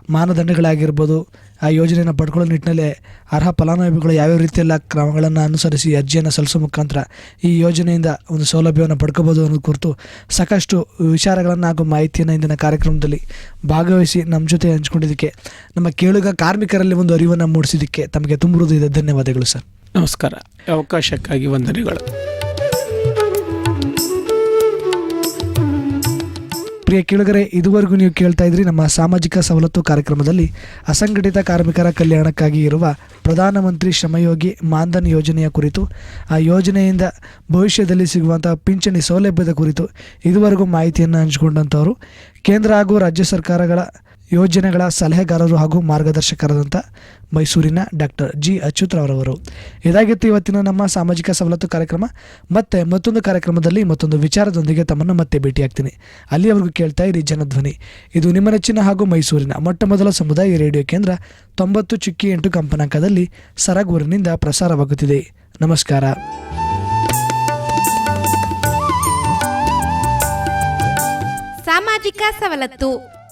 ಮಾನದಂಡಗಳಾಗಿರ್ಬೋದು ಆ ಯೋಜನೆಯನ್ನು ಪಡ್ಕೊಳ್ಳೋ ನಿಟ್ಟಿನಲ್ಲಿ ಅರ್ಹ ಫಲಾನುಭವಿಗಳು ಯಾವ್ಯಾವ ರೀತಿಯೆಲ್ಲ ಕ್ರಮಗಳನ್ನು ಅನುಸರಿಸಿ ಅರ್ಜಿಯನ್ನು ಸಲ್ಲಿಸೋ ಮುಖಾಂತರ ಈ ಯೋಜನೆಯಿಂದ ಒಂದು ಸೌಲಭ್ಯವನ್ನು ಪಡ್ಕೋಬೋದು ಅನ್ನೋದು ಕುರಿತು ಸಾಕಷ್ಟು ವಿಚಾರಗಳನ್ನು ಹಾಗೂ ಮಾಹಿತಿಯನ್ನು ಇಂದಿನ ಕಾರ್ಯಕ್ರಮದಲ್ಲಿ ಭಾಗವಹಿಸಿ ನಮ್ಮ ಜೊತೆ ಹಂಚ್ಕೊಂಡಿದ್ದಕ್ಕೆ, ನಮ್ಮ ಕೇಳುಗ ಕಾರ್ಮಿಕರಲ್ಲಿ ಒಂದು ಅರಿವನ್ನು ಮೂಡಿಸಿದ್ದಕ್ಕೆ ತಮಗೆ ತುಂಬಿರುವುದು ಹೃದಯದ ಧನ್ಯವಾದಗಳು ಸರ್. ನಮಸ್ಕಾರ. ಅವಕಾಶಕ್ಕಾಗಿ ವಂದನೆಗಳು. ಪ್ರಿಯ ಕೇಳುಗರೆ, ಇದುವರೆಗೂ ನೀವು ಕೇಳ್ತಾ ಇದ್ರಿ ನಮ್ಮ ಸಾಮಾಜಿಕ ಸವಲತ್ತು ಕಾರ್ಯಕ್ರಮದಲ್ಲಿ ಅಸಂಘಟಿತ ಕಾರ್ಮಿಕರ ಕಲ್ಯಾಣಕ್ಕಾಗಿ ಇರುವ ಪ್ರಧಾನಮಂತ್ರಿ ಶ್ರಮಯೋಗಿ ಮಾನ್ಧನ್ ಯೋಜನೆಯ ಕುರಿತು, ಆ ಯೋಜನೆಯಿಂದ ಭವಿಷ್ಯದಲ್ಲಿ ಸಿಗುವಂಥ ಪಿಂಚಣಿ ಸೌಲಭ್ಯದ ಕುರಿತು ಇದುವರೆಗೂ ಮಾಹಿತಿಯನ್ನು ಹಂಚಿಕೊಂಡಂಥವರು ಕೇಂದ್ರ ಹಾಗೂ ರಾಜ್ಯ ಸರ್ಕಾರಗಳ ಯೋಜನೆಗಳ ಸಲಹೆಗಾರರು ಹಾಗೂ ಮಾರ್ಗದರ್ಶಕರಾದಂಥ ಮೈಸೂರಿನ ಡಾಕ್ಟರ್ ಜಿ ಅಚ್ಯುತರವರವರು. ಇದಾಗಿತ್ತು ಇವತ್ತಿನ ನಮ್ಮ ಸಾಮಾಜಿಕ ಸವಲತ್ತು ಕಾರ್ಯಕ್ರಮ. ಮತ್ತೆ ಮತ್ತೊಂದು ಕಾರ್ಯಕ್ರಮದಲ್ಲಿ ಮತ್ತೊಂದು ವಿಚಾರದೊಂದಿಗೆ ತಮ್ಮನ್ನು ಮತ್ತೆ ಭೇಟಿಯಾಗ್ತೀನಿ. ಅಲ್ಲಿಯವರೆಗೂ ಕೇಳ್ತಾ ಇರಿ ಜನಧ್ವನಿ. ಇದು ನಿಮ್ಮ ನೆಚ್ಚಿನ ಹಾಗೂ ಮೈಸೂರಿನ ಮೊಟ್ಟ ಮೊದಲ ಸಮುದಾಯ ರೇಡಿಯೋ ಕೇಂದ್ರ ತೊಂಬತ್ತು ಚುಕ್ಕಿ ಎಂಟು ಕಂಪನಾಂಕದಲ್ಲಿ ಸರಗೂರಿನಿಂದ ಪ್ರಸಾರವಾಗುತ್ತಿದೆ. ನಮಸ್ಕಾರ. ಸಾಮಾಜಿಕ ಸವಲತ್ತು.